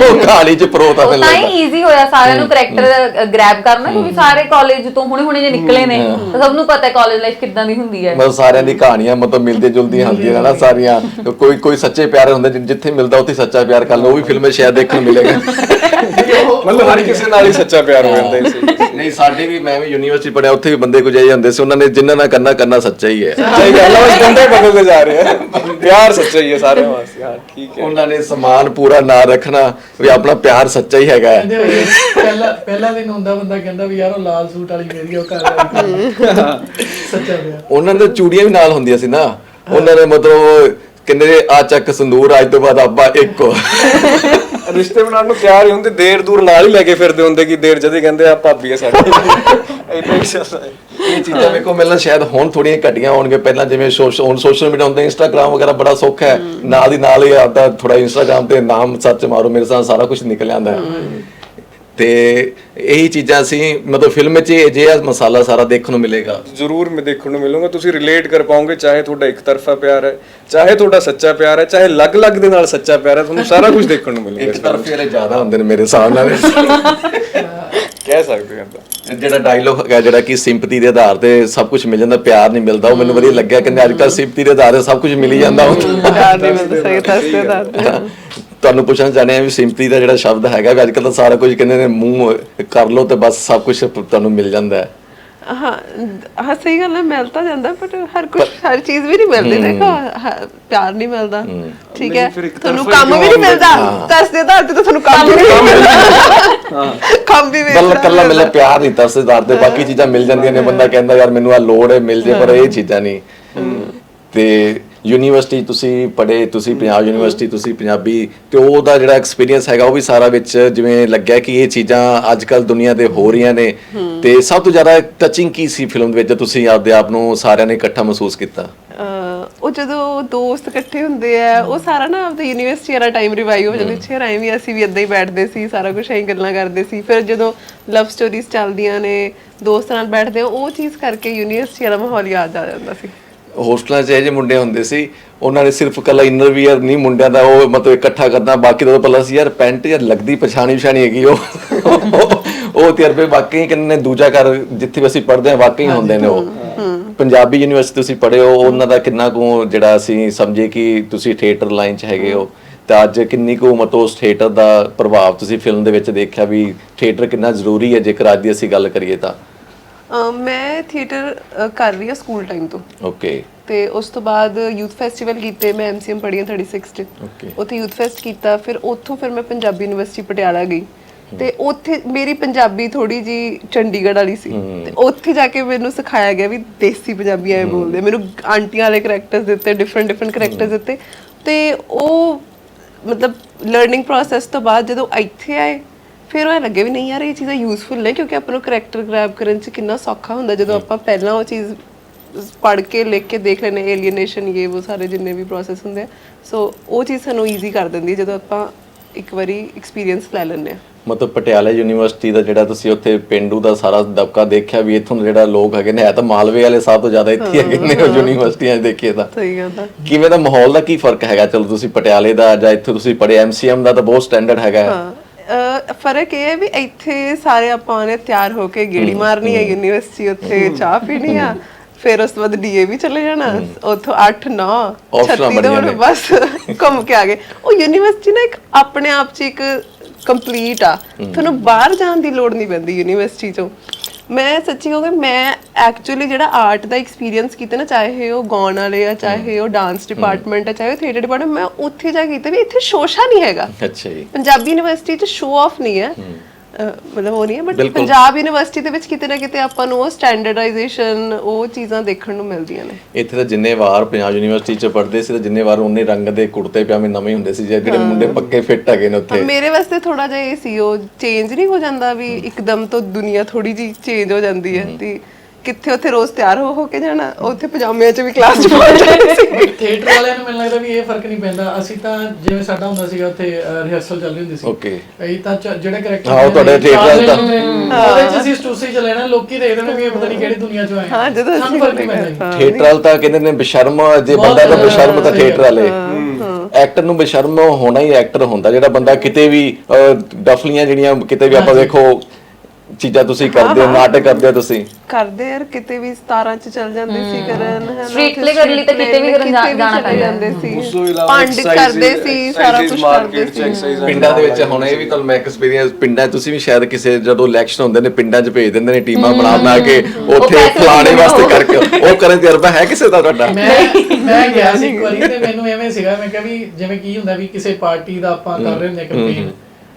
D: ਉਹ ਕਹਾਣੀ ਚ ਪਰੋਤਾ
A: ਉਹ
D: ਮਿਲ
A: ਤਾਂ ਹੀ ਈਜ਼ੀ ਹੋਇਆ ਸਾਰਿਆਂ ਨੂੰ ਕਰੈਕਟਰ ਗ੍ਰੈਬ ਕਰਨਾ ਕਿਉਂਕਿ ਸਾਰੇ ਕਾਲਜ ਤੋਂ ਹੁਣੇ ਹੁਣੇ ਜੇ ਨਿਕਲੇ ਨੇ ਤਾਂ ਸਭ ਨੂੰ ਪਤਾ ਹੈ ਕਾਲਜ ਲਾਈਫ ਕਿੱਦਾਂ ਦੀ ਹੁੰਦੀ ਹੈ।
D: ਮਤਲਬ ਸਾਰਿਆਂ ਦੀ ਕਹਾਣੀਆਂ ਮਤਲਬ ਮਿਲਦੇ ਜੁਲਦੀਆਂ ਹੁੰਦੀਆਂ ਨੇ ਸਾਰੀਆਂ। ਕੋਈ ਕੋਈ ਸੱਚੇ ਪਿਆਰ ਹੁੰਦੇ ਜਿ- ਜਿੱਥੇ ਮਿਲਦਾ ਉੱਥੇ ਸੱਚਾ ਪਿਆਰ ਕਰ ਲਓ ਉਹ ਵੀ ਫਿਲਮ ਸ਼ਾਇਦ ਦੇਖਣ ਨੂੰ ਮਿਲੇਗਾ।
B: ਮਤਲਬ ਹਰ ਕਿਸੇ ਨਾਲ ਹੀ ਸੱਚਾ ਪਿਆਰ ਹੋ ਜਾਂਦਾ ਇਸ
D: ਨਹੀਂ ਸਾਡੇ ਵੀ ਮੈਂ ਵੀ ਯੂਨੀਵਰਸਿਟੀ ਪੜਿਆ ਉੱਥੇ ਵੀ ਬੰਦੇ ਕੁਝ ਇਹੇ ਹੁੰਦੇ ਸੀ ਉਹਨਾਂ ਨੇ ਜਿੰਨਾ ਨਾਲ ਕਰਨਾ ਕਰਨਾ ਸੱਚਾ ਹੀ ਹੈ।
B: ਸਹੀ ਗੱਲ ਹੈ। ਬਸ ਬੰਦੇ ਬਦਲਦੇ ਜਾ ਰਹੇ ਆ? ਪਿਆਰ ਸੱਚਾ ਹੀ ਹੈ ਸਾਰਿਆਂ ਵਾਸਤੇ। ਹਾਂ ਠੀਕ ਹੈ।
D: ਉਹਨਾਂ ਨੇ ਸਮਾਨ ਪੂਰਾ ਨਾ ਰੱਖਣਾ ਵੀ ਆਪਣਾ ਪਿਆਰ ਸੱਚਾ ਹੀ ਹੈਗਾ ਹੈ।
C: ਪਹਿਲਾ ਪਹਿਲਾ ਦਿਨ ਹੁੰਦਾ ਬੰਦਾ ਕਹਿੰਦਾ ਵੀ ਯਾਰ ਉਹ ਲਾਲ ਸੂਟ ਵਾਲੀ ਮੇਰੀ ਉਹ ਘਰ ਵਾਲੀ ਸੱਚਾ ਪਿਆਰ।
D: ਉਹਨਾਂ ਦੇ ਚੂੜੀਆਂ ਵੀ ਨਾਲ ਹੁੰਦੀਆਂ ਸੀ ਨਾ। ਉਹਨਾਂ ਨੇ ਮਤਲਬ ਕਹਿੰਦੇ ਆ ਚੱਕ ਸੰਦੂਰ ਅੱਜ ਤੋਂ ਬਾਅਦ ਆਪਾਂ ਇੱਕੋ
B: ਰਿਸ਼ਤੇ ਬਣਾਉਣ ਨੂੰ ਤਿਆਰ ਹੀ ਹੁੰਦੇ ਦੇਰ ਦੂਰ ਨਾਲ ਹੀ ਲੈ ਕੇ ਫਿਰਦੇ ਹੁੰਦੇ ਕਿ ਦੇਰ ਜਦੇ ਕਹਿੰਦੇ ਆ ਭਾਬੀ ਹੈ ਸਾਡੀ। ਇਦਾਂ ਹੀ ਚੱਲਦਾ ਹੈ।
D: ਇਹ ਚੀਜ਼ਾਂ ਮੇਰੇ ਕੋਲ ਮਿਲਣਾ ਸ਼ਾਇਦ ਹੁਣ ਥੋੜੀਆਂ ਘਟੀਆਂ ਹੋਣਗੇ ਪਹਿਲਾਂ ਜਿਵੇਂ ਸੋਸ਼ਲ ਹੁਣ ਸੋਸ਼ਲ ਮੀਡੀਆ ਹੁੰਦਾ ਇੰਸਟਾਗ੍ਰam ਵਗੈਰਾ ਬੜਾ ਸੌਖਾ ਹੈ। ਨਾਲ ਦੀ ਨਾਲ ਹੀ ਆਪਦਾ ਥੋੜਾ ਇੰਸਟਾਗ੍ਰam ਤੇ ਨਾਮ ਸਰਚ ਮਾਰੋ ਮੇਰੇ ਸਾਹ ਸਾਰਾ ਕੁਝ ਨਿਕਲ ਆਉਂਦਾ ਹੈ। ਤੇ ਇਹੀ ਚੀਜ਼ਾਂ ਅਸੀਂ ਮਤਲਬ ਫਿਲਮ 'ਚ ਇਹ ਜਿਹਾ ਮਸਾਲਾ ਸਾਰਾ ਦੇਖਣ ਨੂੰ ਮਿਲੇਗਾ।
B: ਜ਼ਰੂਰ ਮੈਂ ਦੇਖਣ ਨੂੰ ਮਿਲੂੰਗਾ। ਤੁਸੀਂ ਰਿਲੇਟ ਕਰ ਪਾਓਗੇ ਚਾਹੇ ਤੁਹਾਡਾ ਇੱਕ ਤਰਫਾ ਪਿਆਰ ਹੈ ਚਾਹੇ ਤੁਹਾਡਾ ਸੱਚਾ ਪਿਆਰ ਹੈ ਚਾਹੇ ਲੱਗ-ਲੱਗ ਦੇ ਨਾਲ ਸੱਚਾ ਪਿਆਰ ਹੈ ਤੁਹਾਨੂੰ ਸਾਰਾ ਕੁਝ ਦੇਖਣ ਨੂੰ ਮਿਲੇਗਾ
D: ਇੱਕ ਤਰਫੇ ਵਾਲੇ ਜ਼ਿਆਦਾ ਹੁੰਦੇ ਨੇ ਮੇਰੇ ਹਿਸਾਬ ਨਾਲ।
B: ਕਹਿ ਸਕਦੇ ਹਾਂ ਤਾਂ
D: ਜਿਹੜਾ ਡਾਇਲੋਗ ਹੈਗਾ ਜਿਹੜਾ ਕਿ ਸਿੰਪਥੀ ਦੇ ਆਧਾਰ ਤੇ ਸਭ ਕੁਝ ਮਿਲ ਜਾਂਦਾ ਪਿਆਰ ਨਹੀਂ ਮਿਲਦਾ ਉਹ ਮੈਨੂੰ ਵਧੀਆ ਲੱਗਿਆ ਕਿ ਅੱਜ ਕੱਲ੍ਹ ਸਿੰਪਥੀ ਦੇ ਆਧਾਰ ਤੇ ਸਭ ਕੁਝ ਮਿਲ ਹੀ ਜਾਂਦਾ। ਹੁੰਦਾ
E: ਪਿਆਰ ਨਹੀਂ ਮਿਲਦਾ ਸਹੀ ਦੱਸਦੇ ਦਾ
D: ਤੁਹਾਨੂੰ ਪੁੱਛਣਾ ਚਾਹੁੰਦੇ ਆ ਵੀ ਸਿੰਪਥੀ ਦਾ ਜਿਹੜਾ ਸ਼ਬਦ ਹੈਗਾ ਵੀ ਅੱਜ ਕੱਲ੍ਹ ਤਾਂ ਸਾਰਾ ਕੁਝ ਕਹਿੰਦੇ ਨੇ ਮੂੰਹ ਕਰ ਲਓ ਤੇ ਬਸ ਸਭ ਕੁਝ ਤੁਹਾਨੂੰ ਮਿਲ ਜਾਂਦਾ ਹੈ।
E: ਹਾਂ ਹਾਂ ਸਹੀ ਗੱਲ ਹੈ ਮਿਲ ਤਾਂ ਜਾਂਦਾ ਬਟ ਹਰ ਕੁਝ ਹਰ ਚੀਜ਼ ਵੀ ਨਹੀਂ ਮਿਲਦੀ ਦੇਖੋ ਪਿਆਰ ਨਹੀਂ ਮਿਲਦਾ। ਠੀਕ ਹੈ ਤੁਹਾਨੂੰ ਕੰਮ ਵੀ ਨਹੀਂ ਮਿਲਦਾ ਤਰਸਦੇ ਆਧਾਰ ਤੇ ਤਾਂ ਤੁਹਾਨੂੰ ਕੰਮ ਵੀ ਨਹੀਂ ਮਿਲਦਾ। ਕੰਮ ਵੀ
D: ਕੱਲ
E: ਵੇਚਣਾ
D: ਕੱਲਾ ਮਿਲੇ ਪਿਆਰ ਨਹੀਂ ਤਰਸਦਾਰ ਤੇ ਬਾਕੀ ਚੀਜ਼ਾਂ ਮਿਲ ਜਾਂਦੀਆਂ ਨੇ ਬੰਦਾ ਕਹਿੰਦਾ ਯਾਰ ਮੈਨੂੰ ਆ ਲੋੜ ਹੈ ਮਿਲ ਜੇ ਪਰ ਇਹ ਚੀਜ਼ਾਂ ਨਹੀਂ। ਤੇ ਯੂਨੀਵਰਸਿਟੀ ਤੁਸੀਂ ਪੜ੍ਹੇ ਤੁਸੀਂ ਪੰਜਾਬ ਯੂਨੀਵਰਸਿਟੀ ਤੁਸੀਂ ਪੰਜਾਬੀ ਤੇ ਉਹਦਾ ਜਿਹੜਾ ਐਕਸਪੀਰੀਅੰਸ ਹੈਗਾ ਉਹ ਵੀ ਸਾਰਾ ਵਿੱਚ ਜਿਵੇਂ ਲੱਗਿਆ ਕਿ ਇਹ ਚੀਜ਼ਾਂ ਅੱਜ ਕੱਲ ਦੁਨੀਆ ਤੇ ਹੋ ਰਹੀਆਂ ਨੇ। ਤੇ ਸਭ ਤੋਂ ਜ਼ਿਆਦਾ ਟੱਚਿੰਗ ਕੀ ਸੀ ਫਿਲਮ ਦੇ ਵਿੱਚ ਤੁਸੀਂ ਆਪਦੇ ਆਪ ਨੂੰ ਸਾਰਿਆਂ ਨੇ ਇਕੱਠਾ ਮਹਿਸੂਸ ਕੀਤਾ?
E: ਉਹ ਜਦੋਂ ਦੋਸਤ ਇਕੱਠੇ ਹੁੰਦੇ ਆ ਉਹ ਸਾਰਾ ਨਾ ਆਪਦਾ ਯੂਨੀਵਰਸਿਟੀ ਵਾਲਾ ਟਾਈਮ ਰਿਵਾਈਵ ਹੋ ਜਾਂਦਾ। ਛੇ ਰਾਈ ਵੀ ਅਸੀਂ ਵੀ ਇਦਾਂ ਹੀ ਬੈਠਦੇ ਸੀ ਸਾਰਾ ਕੁਝ ਐਂ ਗੱਲਾਂ ਕਰਦੇ ਸੀ। ਫਿਰ ਜਦੋਂ ਲਵ ਸਟੋਰੀਜ਼ ਚੱਲਦੀਆਂ ਨੇ ਦੋਸਤਾਂ ਨਾਲ ਬੈਠਦੇ ਆ ਉਹ ਚੀਜ਼ ਕਰਕੇ ਯੂਨੀਵਰਸਿਟੀ ਵਾਲਾ ਮਾਹੌਲ ਯਾਦ ਆ ਜਾਂਦਾ ਸੀ।
D: ਹੋਸਟਲਾਂ 'ਚ ਇਹ ਜਿਹੇ ਮੁੰਡੇ ਹੁੰਦੇ ਸੀ ਉਹਨਾਂ ਨੇ ਸਿਰਫ ਕੱਲਾ ਇਨਰ ਵੀਅਰ ਨਹੀਂ ਮੁੰਡਿਆਂ ਦਾ ਉਹ ਮਤਲਬ ਇਕੱਠਾ ਕਰਨਾ ਬਾਕੀ ਤਾਂ ਪਹਿਲਾਂ ਸੀ ਯਾਰ ਪੈਂਟ ਯਾਰ ਲੱਗਦੀ ਪਛਾਣੀ ਪਛਾਣੀ ਹੈਗੀ ਉਹ। ਉਹ ਤਜਰਬੇ ਵਾਕਈ ਕਿੰਨੇ ਦੂਜਾ ਕਰ ਜਿੱਥੇ ਵੀ ਅਸੀਂ ਪੜ੍ਹਦੇ ਹਾਂ ਵਾਕਈ ਹੁੰਦੇ ਨੇ ਉਹ। ਪੰਜਾਬੀ ਯੂਨੀਵਰਸਿਟੀ ਤੁਸੀਂ ਪੜ੍ਹੇ ਹੋ ਉਹਨਾਂ ਦਾ ਕਿੰਨਾ ਕੁ ਜਿਹੜਾ ਅਸੀਂ ਸਮਝੇ ਕਿ ਤੁਸੀਂ ਥੀਏਟਰ ਲਾਈਨ 'ਚ ਹੈਗੇ ਹੋ। ਤਾਂ ਅੱਜ ਕਿੰਨੀ ਕੁ ਮਤਲਬ ਉਸ ਥੀਏਟਰ ਦਾ ਪ੍ਰਭਾਵ ਤੁਸੀਂ ਫਿਲਮ ਦੇ ਵਿੱਚ ਦੇਖਿਆ ਵੀ ਥੀਏਟਰ ਕਿੰਨਾ ਜ਼ਰੂਰੀ ਹੈ ਜੇਕਰ ਅੱਜ ਦੀ ਅਸੀਂ ਗੱਲ ਕਰੀਏ ਤਾਂ?
E: ਮੈਂ ਥੀਏਟਰ ਕਰ ਰਹੀ ਹਾਂ ਸਕੂਲ ਟਾਈਮ ਤੋਂ।
D: ਓਕੇ
E: ਤੇ ਉਸ ਤੋਂ ਬਾਅਦ ਯੂਥ ਫੈਸਟੀਵਲ ਕੀਤੇ ਮੈਂ ਐਮਸੀਐਮ ਪੜ੍ਹੀ ਹਾਂ 36 ਚ।
D: Okay.
E: ਉੱਥੇ ਯੂਥ ਫੈਸਟ ਕੀਤਾ ਫਿਰ ਉੱਥੋਂ ਫਿਰ ਮੈਂ ਪੰਜਾਬੀ ਯੂਨੀਵਰਸਿਟੀ ਪਟਿਆਲਾ ਗਈ। ਤੇ ਉੱਥੇ ਮੇਰੀ ਪੰਜਾਬੀ ਥੋੜੀ ਜੀ ਚੰਡੀਗੜ੍ਹ ਵਾਲੀ ਸੀ। ਤੇ ਉੱਥੇ ਜਾ ਕੇ ਮੈਨੂੰ ਸਿਖਾਇਆ ਗਿਆ ਵੀ ਦੇਸੀ ਪੰਜਾਬੀ ਐ ਬੋਲਦੇ। ਆ। ਮੈਨੂੰ ਆਂਟੀਆਂ ਵਾਲੇ ਕੈਰੈਕਟਰਸ ਦਿੱਤੇ ਡਿਫਰੈਂਟ ਡਿਫਰੈਂਟ ਕੈਰੈਕਟਰਸ ਦਿੱਤੇ। ਤੇ ਉਹ ਮਤਲਬ ਲਰਨਿੰਗ ਪ੍ਰੋਸੈਸ ਤੋਂ ਬਾਅਦ ਜਦੋਂ ਇੱਥੇ ਆਏ ਫਿਰ ਉਹ ਲੱਗੇ ਵੀ ਨਹੀਂ ਯਾਰ ਇਹ ਚੀਜ਼ਾਂ ਯੂਜ਼ਫੁਲ ਨੇ ਕਿਉਂਕਿ ਆਪਾਂ ਨੂੰ ਕੈਰੈਕਟਰ ਗ੍ਰੈਬ ਕਰਨ ਚ ਕਿੰਨਾ ਸੌਖਾ ਹੁੰਦਾ। ਜਦੋਂ ਆਪਾਂ ਪਹਿਲਾਂ ਉਹ ਚੀਜ਼ ਪੜ੍ਹ ਕੇ ਲਿਖ ਕੇ ਦੇਖ ਲੈਨੇ ਏਲੀਏਨੇਸ਼ਨ ਇਹ ਉਹ ਸਾਰੇ ਜਿੰਨੇ ਵੀ ਪ੍ਰੋਸੈਸ ਹੁੰਦੇ ਆ। ਸੋ ਉਹ ਚੀਜ਼ ਸਾਨੂੰ ਈਜ਼ੀ ਕਰ ਦਿੰਦੀ ਹੈ ਜਦੋਂ ਆਪਾਂ ਇੱਕ ਵਾਰੀ ਐਕਸਪੀਰੀਅੰਸ ਲੈ ਲੈਂਦੇ ਆ
D: ਮਤਲਬ ਪਟਿਆਲਾ ਯੂਨੀਵਰਸਿਟੀ ਦਾ ਜਿਹੜਾ ਤੁਸੀਂ ਉੱਥੇ ਪਿੰਡੂ ਦਾ ਸਾਰਾ ਦਬਕਾ ਦੇਖਿਆ ਵੀ ਇੱਥੋਂ ਦੇ ਜਿਹੜਾ ਲੋਕ ਹੈਗੇ ਨੇ ਹੈ ਤਾਂ ਮਾਲਵੇ ਵਾਲੇ ਸਭ ਤੋਂ ਜ਼ਿਆਦਾ ਇੱਥੇ ਹੈਗੇ ਨੇ ਉਹ ਯੂਨੀਵਰਸਿਟੀਆਂ 'ਚ ਦੇਖੀਏ ਤਾਂ।
E: ਸਹੀ ਗੱਲ ਆ।
D: ਕਿਵੇਂ ਦਾ ਮਾਹੌਲ ਦਾ ਕੀ ਫ਼ਰਕ ਹੈਗਾ? ਚਲੋ ਤੁਸੀਂ ਪਟਿਆਲੇ ਦਾ ਜਾਂ ਇੱਥੇ ਤੁਸੀਂ ਪੜ੍ਹੇ ਐਮਸੀਐਮ ਦਾ ਤਾਂ ਬਹੁਤ ਸਟੈਂਡਰਡ ਹੈਗਾ।
E: ਹਾਂ। ਅਹ ਫ਼ਰਕ ਇਹ ਹੈ ਵੀ ਇੱਥੇ ਸਾਰੇ ਆਪਾਂ ਨੇ ਤਿਆਰ ਹੋ ਕੇ ਗੇੜੀ ਮਾਰਨੀ ਹੈ। ਯੂਨੀਵਰਸਿਟੀ ਉੱਥੇ ਚਾਹ ਪੀਣੀ ਆ। ਫਿਰ ਉਸ ਤੋਂ ਬਾਅਦ ਡੀਏਵੀ ਚਲੇ ਜਾਣਾ। ਉੱਥੋਂ 8 9
D: Options
E: 36 ਦੇ ਹੁਣ। ਬਸ ਘੁੰਮ ਕੇ ਆ ਗਏ। ਉਹ ਯੂਨੀਵਰਸਿਟੀ ਨਾ ਇੱਕ ਆਪਣੇ ਆਪ 'ਚ ਇੱਕ ਕੰਪਲੀਟ ਆ। ਤੁਹਾਨੂੰ ਬਾਹਰ ਜਾਣ ਦੀ ਲੋੜ ਨਹੀਂ ਪੈਂਦੀ ਯੂਨੀਵਰਸਿਟੀ 'ਚੋਂ। ਮੈਂ ਸੱਚੀ ਕਹਾਂ ਮੈਂ ਐਕਚੁਅਲੀ ਜਿਹੜਾ ਆਰਟ ਦਾ ਐਕਸਪੀਰੀਅੰਸ ਕੀਤਾ ਨਾ ਚਾਹੇ ਉਹ ਗਾਉਣ ਵਾਲੇ ਆ ਚਾਹੇ ਉਹ ਡਾਂਸ ਡਿਪਾਰਟਮੈਂਟ ਆ ਚਾਹੇ ਥੀਏਟਰ ਡਿਪਾਰਟਮੈਂਟ ਮੈਂ ਉੱਥੇ ਜਾ ਕੇ ਕੀਤਾ ਵੀ ਇੱਥੇ ਸ਼ੋਸ਼ਾ ਨਹੀਂ ਹੈਗਾ।
D: ਅੱਛਾ ਜੀ।
E: ਪੰਜਾਬੀ ਯੂਨੀਵਰਸਿਟੀ 'ਚ ਸ਼ੋ ਆਫ ਨਹੀਂ ਹੈ। ਮਤਲਬ ਉਹ ਨਹੀਂ ਹੈ ਬਟ। ਪੰਜਾਬ ਯੂਨੀਵਰਸਿਟੀ ਦੇ ਵਿੱਚ ਕਿਤੇ ਨਾ ਕਿਤੇ ਆਪਾਂ ਨੂੰ ਉਹ ਸਟੈਂਡਰਡਾਈਜੇਸ਼ਨ ਉਹ ਚੀਜ਼ਾਂ ਦੇਖਣ ਨੂੰ ਮਿਲਦੀਆਂ ਨੇ।
D: ਇੱਥੇ ਤਾਂ ਜਿੰਨੇ ਵਾਰ ਪੰਜਾਬ ਯੂਨੀਵਰਸਿਟੀ 'ਚ ਪੜ੍ਹਦੇ ਸੀ ਤਾਂ ਜਿੰਨੇ ਵਾਰ ਉਹਨੇ ਰੰਗ ਦੇ ਕੁੜਤੇ ਪਜਾਮੇ ਨਵੇਂ ਹੁੰਦੇ ਸੀ ਜਿਹੜੇ ਮੁੰਡੇ ਪੱਕੇ ਫਿੱਟ ਹੈਗੇ ਨੇ ਉੱਥੇ।
E: ਮੇਰੇ ਵਾਸਤੇ ਥੋੜਾ ਜਿਹਾ ਇਹ ਸੀ ਉਹ ਚੇਂਜ ਨਹੀਂ ਹੋ ਜਾਂਦਾ ਵੀ ਇੱਕਦਮ ਤੋਂ ਦੁਨੀਆ ਥੋੜੀ ਜੀ ਚੇਂਜ ਹੋ ਜਾਂਦੀ ਹੈ ਤੇ ਕਿੱਥੇ ਉੱਥੇ ਰੋਜ਼ ਤਿਆਰ ਹੋ ਹੋ ਕੇ ਜਾਣਾ? ਉੱਥੇ ਪਜਾਮਿਆਂ 'ਚ ਵੀ ਕਲਾਸ 'ਚ ਪਹੁੰਚ ਜਾਂਦੇ ਸੀ
C: ਥੀਏਟਰ ਵਾਲਿਆਂ ਨੂੰ ਮੈਨੂੰ ਲੱਗਦਾ ਵੀ ਇਹ ਫ਼ਰਕ ਨਹੀਂ ਪੈਂਦਾ। ਅਸੀਂ ਤਾਂ ਜਿਵੇਂ ਸਾਡਾ ਹੁੰਦਾ ਸੀਗਾ ਉੱਥੇ ਰਿਹਰਸਲ ਚੱਲ ਰਹੀ ਹੁੰਦੀ ਸੀ।
D: Okay.
C: ਅਸੀਂ ਤਾਂ ਚ- ਜਿਹੜੇ ਕਰੈਕਟਰ
D: ਹਾਂ, ਉਹ ਤੁਹਾਡੇ theatre ਦਾ-
C: ਉਹਦੇ ਚ ਅਸੀਂ ਸਟੂਸੀ ਚ ਲੈਣਾ ਲੋਕੀ ਦੇਖਦੇ ਨੇ ਵੀ ਇਹ ਪਤਾ ਨਹੀਂ ਕਿਹੜੀ ਦੁਨੀਆ ਚੋਂ ਆਏ
E: ਹਾਂ, ਜਦੋਂ
C: ਸਾਨੂੰ
E: ਅਸੀਂ
C: ਫ਼ਰਕ ਨਹੀਂ ਪੈਂਦਾ ਜੀ।
D: ਥੀਏਟਰ ਵਾਲ ਤਾਂ ਕਹਿੰਦੇ ਨੇ ਬੇਸ਼ਰਮ ਜੇ ਬੰਦਾ ਤਾਂ ਬੇਸ਼ਰਮ ਤਾਂ ਥੀਏਟਰ ਵਾਲੇ। ਐਕਟਰ ਨੂੰ ਬੇਸ਼ਰਮ ਹੋਣਾ ਹੀ ਐਕਟਰ ਹੁੰਦਾ। ਜਿਹੜਾ ਬੰਦਾ ਕਿਤੇ ਵੀ ਅਹ, ਡਫਲੀਆਂ ਜਿਹੜੀਆਂ ਕਿਤੇ ਵੀ ਆਪਾਂ ਦੇਖੋ ਚੀਜ਼ਾਂ ਤੁਸੀਂ ਕਰਦੇ ਹੋ ਨਾਟਕ ਕਰਦੇ ਹੋ ਤੁਸੀਂ?
E: ਕਰਦੇ ਯਾਰ ਕਿਤੇ ਵੀ 17 ਚ ਚੱਲ ਜਾਂਦੇ ਸੀ ਕਰਨ ਹਨਾ,
A: Street play ਕਰਨ ਲਈ ਤਾਂ ਕਿਤੇ ਵੀ ਕਰਨ
E: ਵੀ
A: ਜਾਣਾ ਪੈਂਦਾ।
E: ਜਾਂਦੇ
B: ਉਸ
E: ਸੀ
B: ਇਲਾਵਾ
E: ਪੰਡ ਕਰਦੇ ਸੀ ਸਾਰਾ ਕੁਝ ਕਰਦੇ ਸੀ।
D: ਪਿੰਡਾਂ ਦੇ ਵਿੱਚ ਹੁਣ ਇਹ ਵੀ ਤੁਹਾਨੂੰ ਮੈਂ ਐਕਸਪੀਰੀਅੰਸ ਪਿੰਡਾਂ 'ਚ ਤੁਸੀਂ ਵੀ ਸ਼ਾਇਦ ਕਿਸੇ ਜਦੋਂ ਇਲੈਕਸ਼ਨ ਹੁੰਦੇ ਨੇ ਪਿੰਡਾਂ 'ਚ ਭੇਜ ਦਿੰਦੇ ਨੇ ਟੀਮਾਂ ਬਣਾ ਬਣਾ ਕੇ ਉੱਥੇ
A: ਪੈਸੇ
D: ਫਲਾਣੇ ਵਾਸਤੇ। ਕਰਕੇ। ਉਹ ਕਰਨ ਤਜਰਬਾ ਹੈ ਕਿਸੇ ਦਾ ਤੁਹਾਡਾ?
C: ਮੈਂ ਮੈਂ ਗਿਆ ਸੀ ਇੱਕ ਵਾਰੀ ਤੇ ਮੈਨੂੰ ਐਵੇਂ ਸੀਗਾ ਮੈਂ ਕਿਹਾ ਵੀ ਜਿਵੇਂ ਕੀ ਹੁੰਦਾ ਵੀ ਕਿਸੇ ਪਾਰਟੀ ਦਾ ਆਪਾਂ ਕਰ ਰਹੇ ਹੁੰਦੇ ਕੈਂਪੇਨ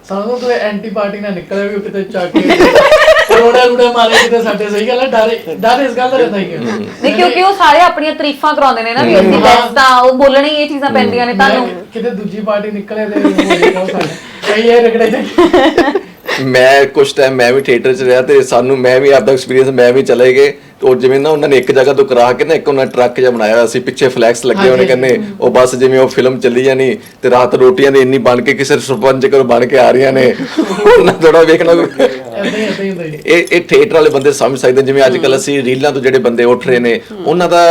C: ਸਾਨੂੰ ਤਾਂ ਐਂਟੀ ਪਾਰਟੀ ਨਾ ਨਿਕਲਿਆ ਵੀ ਕਿਤੇ ਚੱਕ ਕੇ। ਰੋੜਾ ਰੋੜਾ ਮਾਰੇ ਕਿਤੇ ਸਾਡੇ ਸਹੀ ਗੱਲ ਹੈ ਡਰ ਡਰ ਇਸ ਗੱਲ ਦਾ ਰਹਿੰਦਾ ਹੀ ਹੈ।
A: ਨਹੀਂ ਕਿਉਂਕਿ ਉਹ ਸਾਰੇ ਆਪਣੀਆਂ ਤਾਰੀਫਾਂ ਕਰਾਉਂਦੇ ਨੇ ਨਾ ਵੀ ਅਸੀਂ ਬੈਸਟ ਆ ਉਹ ਬੋਲਣੀ ਇਹ ਚੀਜ਼ਾਂ ਪੈਂਦੀਆਂ ਨੇ ਤੁਹਾਨੂੰ।
C: ਕਿਤੇ ਦੂਜੀ ਪਾਰਟੀ ਨਿਕਲੇ ਤੇ ਉਹ ਸਾਡੇ ਇਹ ਰਗੜੇ ਚ
D: ਮੈਂ ਕੁਝ ਟਾਈਮ ਮੈਂ ਵੀ ਥੀਏਟਰ 'ਚ ਰਿਹਾ ਤੇ ਸਾਨੂੰ ਮੈਂ ਵੀ ਆਪਦਾ ਐਕਸਪੀਰੀਅੰਸ ਮੈਂ ਵੀ ਚਲੇ ਗਏ ਤੇ ਉਹ ਜਿਵੇਂ ਨਾ ਉਹਨਾਂ ਨੇ ਇੱਕ ਜਗ੍ਹਾ ਤੋਂ ਕਰਾ ਕੇ ਨਾ ਇੱਕ ਉਹਨਾਂ ਟਰੱਕ ਜਿਹਾ ਬਣਾਇਆ ਹੋਇਆ ਸੀ ਪਿੱਛੇ ਫਲੈਕਸ ਲੱਗੇ ਹੋਣੇ ਕਹਿੰਦੇ ਉਹ ਬਸ ਜਿਵੇਂ ਉਹ ਫਿਲਮ ਚੱਲੀ ਜਾਣੀ ਤੇ ਰਾਤ ਰੋਟੀਆਂ ਦੇ ਇੰਨੀ ਬਣ ਕੇ ਕਿਸੇ ਸਰਪੰਚ ਕੋਲ ਬਣ ਕੇ ਆ ਰਹੀਆਂ ਨੇ ਉਹਨਾਂ ਥੋੜਾ ਵੇਖਣਾ ਇਹ ਇਹ ਥੀਏਟਰ ਵਾਲੇ ਬੰਦੇ ਸਮਝ ਸਕਦੇ ਜਿਵੇਂ ਅੱਜ ਕੱਲ ਅਸੀਂ ਰੀਲਾਂ ਤੋਂ ਜਿਹੜੇ ਬੰਦੇ ਉੱਠ ਰਹੇ ਨੇ ਉਹਨਾਂ ਦਾ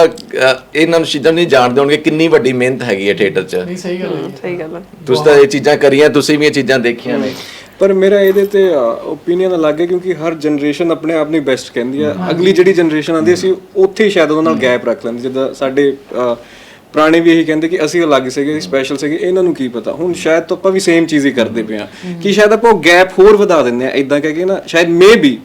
D: ਇਹਨਾਂ ਨੂੰ ਚੀਜ਼ਾਂ ਨਹੀਂ ਜਾਣਦੇ ਹੋਣਗੇ ਕਿੰਨੀ ਵੱਡੀ ਮਿਹਨਤ ਹੈਗੀ ਹੈ ਥੀਏਟਰ 'ਚ।
C: ਨਹੀਂ ਸਹੀ ਗੱਲ ਹੈ।
E: ਸਹੀ ਗੱਲ ਹੈ।
D: ਤੁਸੀਂ ਤਾਂ ਇਹ ਚੀਜ਼ਾਂ ਕਰੀਆਂ ਤੁਸੀਂ ਵੀ ਇਹ ਚੀਜ਼ਾਂ ਦੇਖੀਆਂ ਨੇ।
B: ਪਰ ਮੇਰਾ ਇਹਦੇ ਤੇ ਓਪੀਨੀਅਨ ਅਲੱਗ ਹੈ ਕਿਉਂਕਿ ਹਰ ਜਨਰੇਸ਼ਨ ਆਪਣੇ ਆਪ ਨੂੰ ਬੈਸਟ ਕਹਿੰਦੀ ਹੈ ਅਗਲੀ ਜਿਹੜੀ ਜਨਰੇਸ਼ਨ ਆਉਂਦੀ ਅਸੀਂ ਉੱਥੇ ਸ਼ਾਇਦ ਉਹਨਾਂ ਨਾਲ ਗੈਪ ਰੱਖ ਲੈਂਦੇ। ਜਿੱਦਾਂ ਸਾਡੇ ਪੁਰਾਣੇ ਵੀ ਇਹੀ ਕਹਿੰਦੇ ਕਿ ਅਸੀਂ ਅਲੱਗ ਸੀਗੇ ਸਪੈਸ਼ਲ ਸੀਗੇ ਇਹਨਾਂ ਨੂੰ ਕੀ ਪਤਾ? ਹੁਣ ਸ਼ਾਇਦ ਤੋਂ ਆਪਾਂ ਵੀ ਸੇਮ ਚੀਜ਼ ਹੀ ਕਰਦੇ ਪਏ ਆ ਕਿ ਸ਼ਾਇਦ ਆਪਾਂ ਉਹ ਗੈਪ ਹੋਰ ਵਧਾ ਦਿੰਦੇ ਆ ਇਦਾਂ ਕਹਿ ਕੇ ਨਾ ਸ਼ਾਇਦ ਮੇ ਬੀ